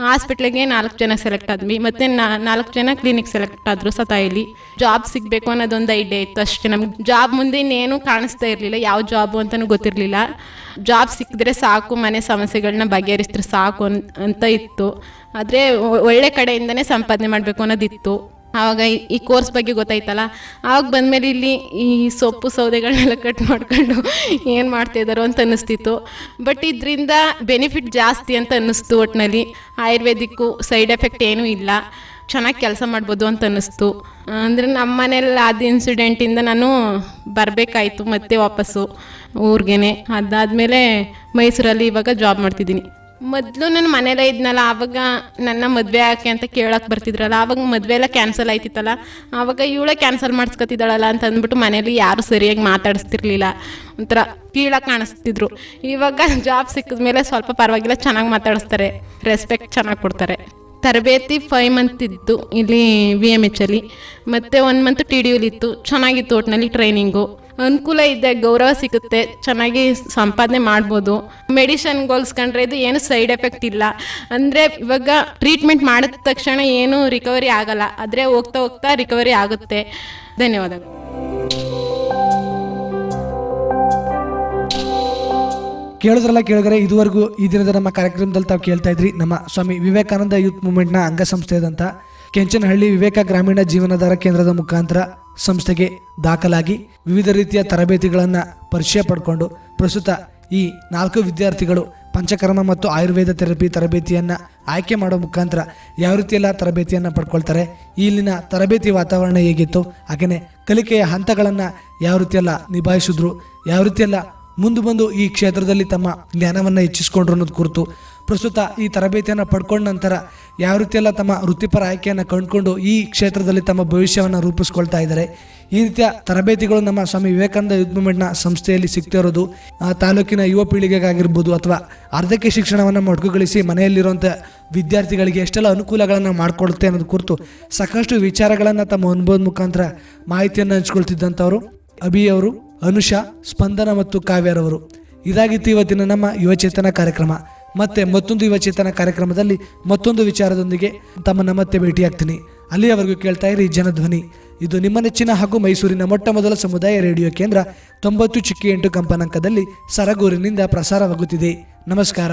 ಹಾಸ್ಪಿಟ್ಲಿಗೆ ನಾಲ್ಕು ಜನ ಸೆಲೆಕ್ಟ್ ಆದ್ವಿ. ಮತ್ತು ನಾಲ್ಕು ಜನ ಕ್ಲಿನಿಕ್ ಸೆಲೆಕ್ಟ್ ಆದರು ಸತಾಯಿಲಿ ಜಾಬ್ ಸಿಗಬೇಕು ಅನ್ನೋದೊಂದು ಐಡಿಯಾ ಇತ್ತು ಅಷ್ಟೇ. ನಮ್ಗೆ ಜಾಬ್ ಮುಂದೆ ಇನ್ನೇನು ಕಾಣಿಸ್ತಾ ಇರಲಿಲ್ಲ. ಯಾವ ಜಾಬು ಅಂತಲೂ ಗೊತ್ತಿರಲಿಲ್ಲ. ಜಾಬ್ ಸಿಕ್ಕಿದ್ರೆ ಸಾಕು, ಮನೆ ಸಮಸ್ಯೆಗಳನ್ನ ಬಗೆಹರಿಸಿದ್ರೆ ಸಾಕು ಅಂತ ಇತ್ತು. ಆದರೆ ಒಳ್ಳೆ ಕಡೆಯಿಂದನೇ ಸಂಪಾದನೆ ಮಾಡಬೇಕು ಅನ್ನೋದಿತ್ತು. ಆವಾಗ ಈ- ಕೋರ್ಸ್ ಬಗ್ಗೆ ಗೊತ್ತಾಯ್ತಲ್ಲ? ಆವಾಗ ಬಂದಮೇಲೆ ಇಲ್ಲಿ ಈ ಸೊಪ್ಪು ಸೌದೆಗಳನ್ನೆಲ್ಲ ಕಟ್ ಮಾಡ್ಕೊಂಡು ಏನು ಮಾಡ್ತಾಯಿದ್ದಾರೋ ಅಂತ ಅನ್ನಿಸ್ತಿತ್ತು. ಬಟ್ ಇದರಿಂದ ಬೆನಿಫಿಟ್ ಜಾಸ್ತಿ ಅಂತ ಅನ್ನಿಸ್ತು ಒಟ್ಟಿನಲ್ಲಿ ಆಯುರ್ವೇದಿಕ್ಕು ಸೈಡ್ ಎಫೆಕ್ಟ್ ಏನೂ ಇಲ್ಲ. ಚೆನ್ನಾಗಿ ಕೆಲಸ ಮಾಡ್ಬೋದು ಅಂತ ಅನ್ನಿಸ್ತು. ಅಂದರೆ ನಮ್ಮ ಮನೇಲಿ ಆದ ಇನ್ಸಿಡೆಂಟಿಂದ ನಾನು ಬರಬೇಕಾಯ್ತು ಮತ್ತೆ ವಾಪಸ್ಸು ಊರಿಗೇನೆ. ಅದಾದಮೇಲೆ ಮೈಸೂರಲ್ಲಿ ಇವಾಗ ಜಾಬ್ ಮಾಡ್ತಿದ್ದೀನಿ. ಮೊದಲು ನನ್ನ ಮನೇಲೇ ಇದ್ನಲ್ಲ, ಆವಾಗ ನನ್ನ ಮದುವೆ ಆಕೆ ಅಂತ ಕೇಳಕ್ಕೆ ಬರ್ತಿದ್ರಲ್ಲ, ಆವಾಗ ಮದುವೆ ಎಲ್ಲ ಕ್ಯಾನ್ಸಲ್ ಆಯ್ತಿತ್ತಲ್ಲ, ಆವಾಗ ಇವಳೇ ಕ್ಯಾನ್ಸಲ್ ಮಾಡಿಸ್ಕೊತಿದ್ದಾಳಲ್ಲ ಅಂತ ಅಂದ್ಬಿಟ್ಟು ಮನೇಲಿ ಯಾರು ಸರಿಯಾಗಿ ಮಾತಾಡಿಸ್ತಿರ್ಲಿಲ್ಲ. ಒಂಥರ ಕೀಳಾಗಿ ಕಾಣಿಸ್ತಿದ್ರು. ಇವಾಗ ಜಾಬ್ ಸಿಕ್ಕಿದ್ಮೇಲೆ ಸ್ವಲ್ಪ ಪರವಾಗಿಲ್ಲ, ಚೆನ್ನಾಗಿ ಮಾತಾಡಿಸ್ತಾರೆ ರೆಸ್ಪೆಕ್ಟ್ ಚೆನ್ನಾಗಿ ಕೊಡ್ತಾರೆ. ತರಬೇತಿ ಫೈವ್ ಮಂತ್ ಇತ್ತು ಇಲ್ಲಿ ವಿ ಎಂ ಎಚ್ ಅಲ್ಲಿ, ಮತ್ತು ಒನ್ ಮಂತ್ ಟಿ ಡಿ ಯುಲಿತ್ತು ಚೆನ್ನಾಗಿತ್ತು ಒಟ್ಟಿನಲ್ಲಿ ಟ್ರೈನಿಂಗು ಅನುಕೂಲ ಇದೆ, ಗೌರವ ಸಿಗುತ್ತೆ, ಚೆನ್ನಾಗಿ ಸಂಪಾದನೆ ಮಾಡ್ಬೋದು. ಮೆಡಿಷನ್ ಗೋಲ್ಸ್ಕೊಂಡ್ರೆ ಇದು ಏನು ಸೈಡ್ ಎಫೆಕ್ಟ್ ಇಲ್ಲ. ಅಂದರೆ ಇವಾಗ ಟ್ರೀಟ್ಮೆಂಟ್ ಮಾಡಿದ ತಕ್ಷಣ ಏನು ರಿಕವರಿ ಆಗಲ್ಲ. ಆದರೆ ಹೋಗ್ತಾ ಹೋಗ್ತಾ ರಿಕವರಿ ಆಗುತ್ತೆ. ಧನ್ಯವಾದಗಳು. ಕೇಳಿದ್ರಲ್ಲ ಕೇಳಿದ್ರೆ ಇದುವರೆಗೂ ಈ ದಿನದ ನಮ್ಮ ಕಾರ್ಯಕ್ರಮದಲ್ಲಿ ತಾವು ಕೇಳ್ತಾ ಇದ್ರಿ ನಮ್ಮ ಸ್ವಾಮಿ ವಿವೇಕಾನಂದ ಯೂತ್ ಮೂವ್ಮೆಂಟ್ನ ಅಂಗಸಂಸ್ಥೆಯಾದಂಥ ಕೆಂಚನಹಳ್ಳಿ ವಿವೇಕ ಗ್ರಾಮೀಣ ಜೀವನಾಧಾರ ಕೇಂದ್ರದ ಮುಖಾಂತರ ಸಂಸ್ಥೆಗೆ ದಾಖಲಾಗಿ ವಿವಿಧ ರೀತಿಯ ತರಬೇತಿಗಳನ್ನು ಪರಿಚಯ ಪಡ್ಕೊಂಡು ಪ್ರಸ್ತುತ ಈ ನಾಲ್ಕು ವಿದ್ಯಾರ್ಥಿಗಳು ಪಂಚಕರ್ಮ ಮತ್ತು ಆಯುರ್ವೇದ ಥೆರಪಿ ತರಬೇತಿಯನ್ನು ಆಯ್ಕೆ ಮಾಡೋ ಮುಖಾಂತರ ಯಾವ ರೀತಿಯೆಲ್ಲ ತರಬೇತಿಯನ್ನು ಪಡ್ಕೊಳ್ತಾರೆ, ಇಲ್ಲಿನ ತರಬೇತಿ ವಾತಾವರಣ ಹೇಗಿತ್ತು ಹಾಗೆಯೇ ಕಲಿಕೆಯ ಹಂತಗಳನ್ನು ಯಾವ ರೀತಿಯೆಲ್ಲ ನಿಭಾಯಿಸಿದ್ರು, ಯಾವ ರೀತಿಯೆಲ್ಲ ಮುಂದೆ ಬಂದು ಈ ಕ್ಷೇತ್ರದಲ್ಲಿ ತಮ್ಮ ಜ್ಞಾನವನ್ನು ಹೆಚ್ಚಿಸಿಕೊಂಡ್ರು ಅನ್ನೋದು ಕುರಿತು ಪ್ರಸ್ತುತ ಈ ತರಬೇತಿಯನ್ನು ಪಡ್ಕೊಂಡ ನಂತರ ಯಾವ ರೀತಿಯೆಲ್ಲ ತಮ್ಮ ವೃತ್ತಿಪರ ಆಯ್ಕೆಯನ್ನು ಕಂಡುಕೊಂಡು ಈ ಕ್ಷೇತ್ರದಲ್ಲಿ ತಮ್ಮ ಭವಿಷ್ಯವನ್ನು ರೂಪಿಸ್ಕೊಳ್ತಾ ಇದ್ದಾರೆ. ಈ ರೀತಿಯ ತರಬೇತಿಗಳು ನಮ್ಮ ಸ್ವಾಮಿ ವಿವೇಕಾನಂದ ಯೂತ್ ಮೂವ್ಮೆಂಟ್ನ ಸಂಸ್ಥೆಯಲ್ಲಿ ಸಿಗ್ತಿರೋದು ಆ, ತಾಲೂಕಿನ ಯುವ ಪೀಳಿಗೆಗಾಗಿರ್ಬೋದು ಅಥವಾ ಅರ್ಧಕ್ಕೆ ಶಿಕ್ಷಣವನ್ನು ಮೊಟಕುಗೊಳಿಸಿ ಮನೆಯಲ್ಲಿರುವಂಥ ವಿದ್ಯಾರ್ಥಿಗಳಿಗೆ ಎಷ್ಟೆಲ್ಲ ಅನುಕೂಲಗಳನ್ನು ಮಾಡಿಕೊಡುತ್ತೆ ಅನ್ನೋದು ಕುರಿತು ಸಾಕಷ್ಟು ವಿಚಾರಗಳನ್ನು ತಮ್ಮ ಅನುಭವದ ಮುಖಾಂತರ ಮಾಹಿತಿಯನ್ನು ಹಂಚ್ಕೊಳ್ತಿದ್ದಂಥವರು ಅಭಿ ಅವರು ಅನುಷಾ ಸ್ಪಂದನ ಮತ್ತು ಕಾವ್ಯರವರು. ಇದಾಗಿತ್ತು ಇವತ್ತಿನ ನಮ್ಮ ಯುವಚೇತನ ಕಾರ್ಯಕ್ರಮ. ಮತ್ತೆ ಮತ್ತೊಂದು ಯುವಚೇತನ ಕಾರ್ಯಕ್ರಮದಲ್ಲಿ ಮತ್ತೊಂದು ವಿಚಾರದೊಂದಿಗೆ ತಮ್ಮನ್ನ ಮತ್ತೆ ಭೇಟಿಯಾಗ್ತೀನಿ. ಅಲ್ಲಿಯವರೆಗೂ ಕೇಳ್ತಾ ಇರಿ ಜನಧ್ವನಿ. ಇದು ನಿಮ್ಮ ನೆಚ್ಚಿನ ಹಾಗೂ ಮೈಸೂರಿನ ಮೊಟ್ಟ ಮೊದಲ ಸಮುದಾಯ ರೇಡಿಯೋ ಕೇಂದ್ರ ತೊಂಬತ್ತು ಚಿಕ್ಕಿ ಎಂಟು ಕಂಪನಾಂಕದಲ್ಲಿ ಸರಗೂರಿನಿಂದ ಪ್ರಸಾರವಾಗುತ್ತಿದೆ. ನಮಸ್ಕಾರ.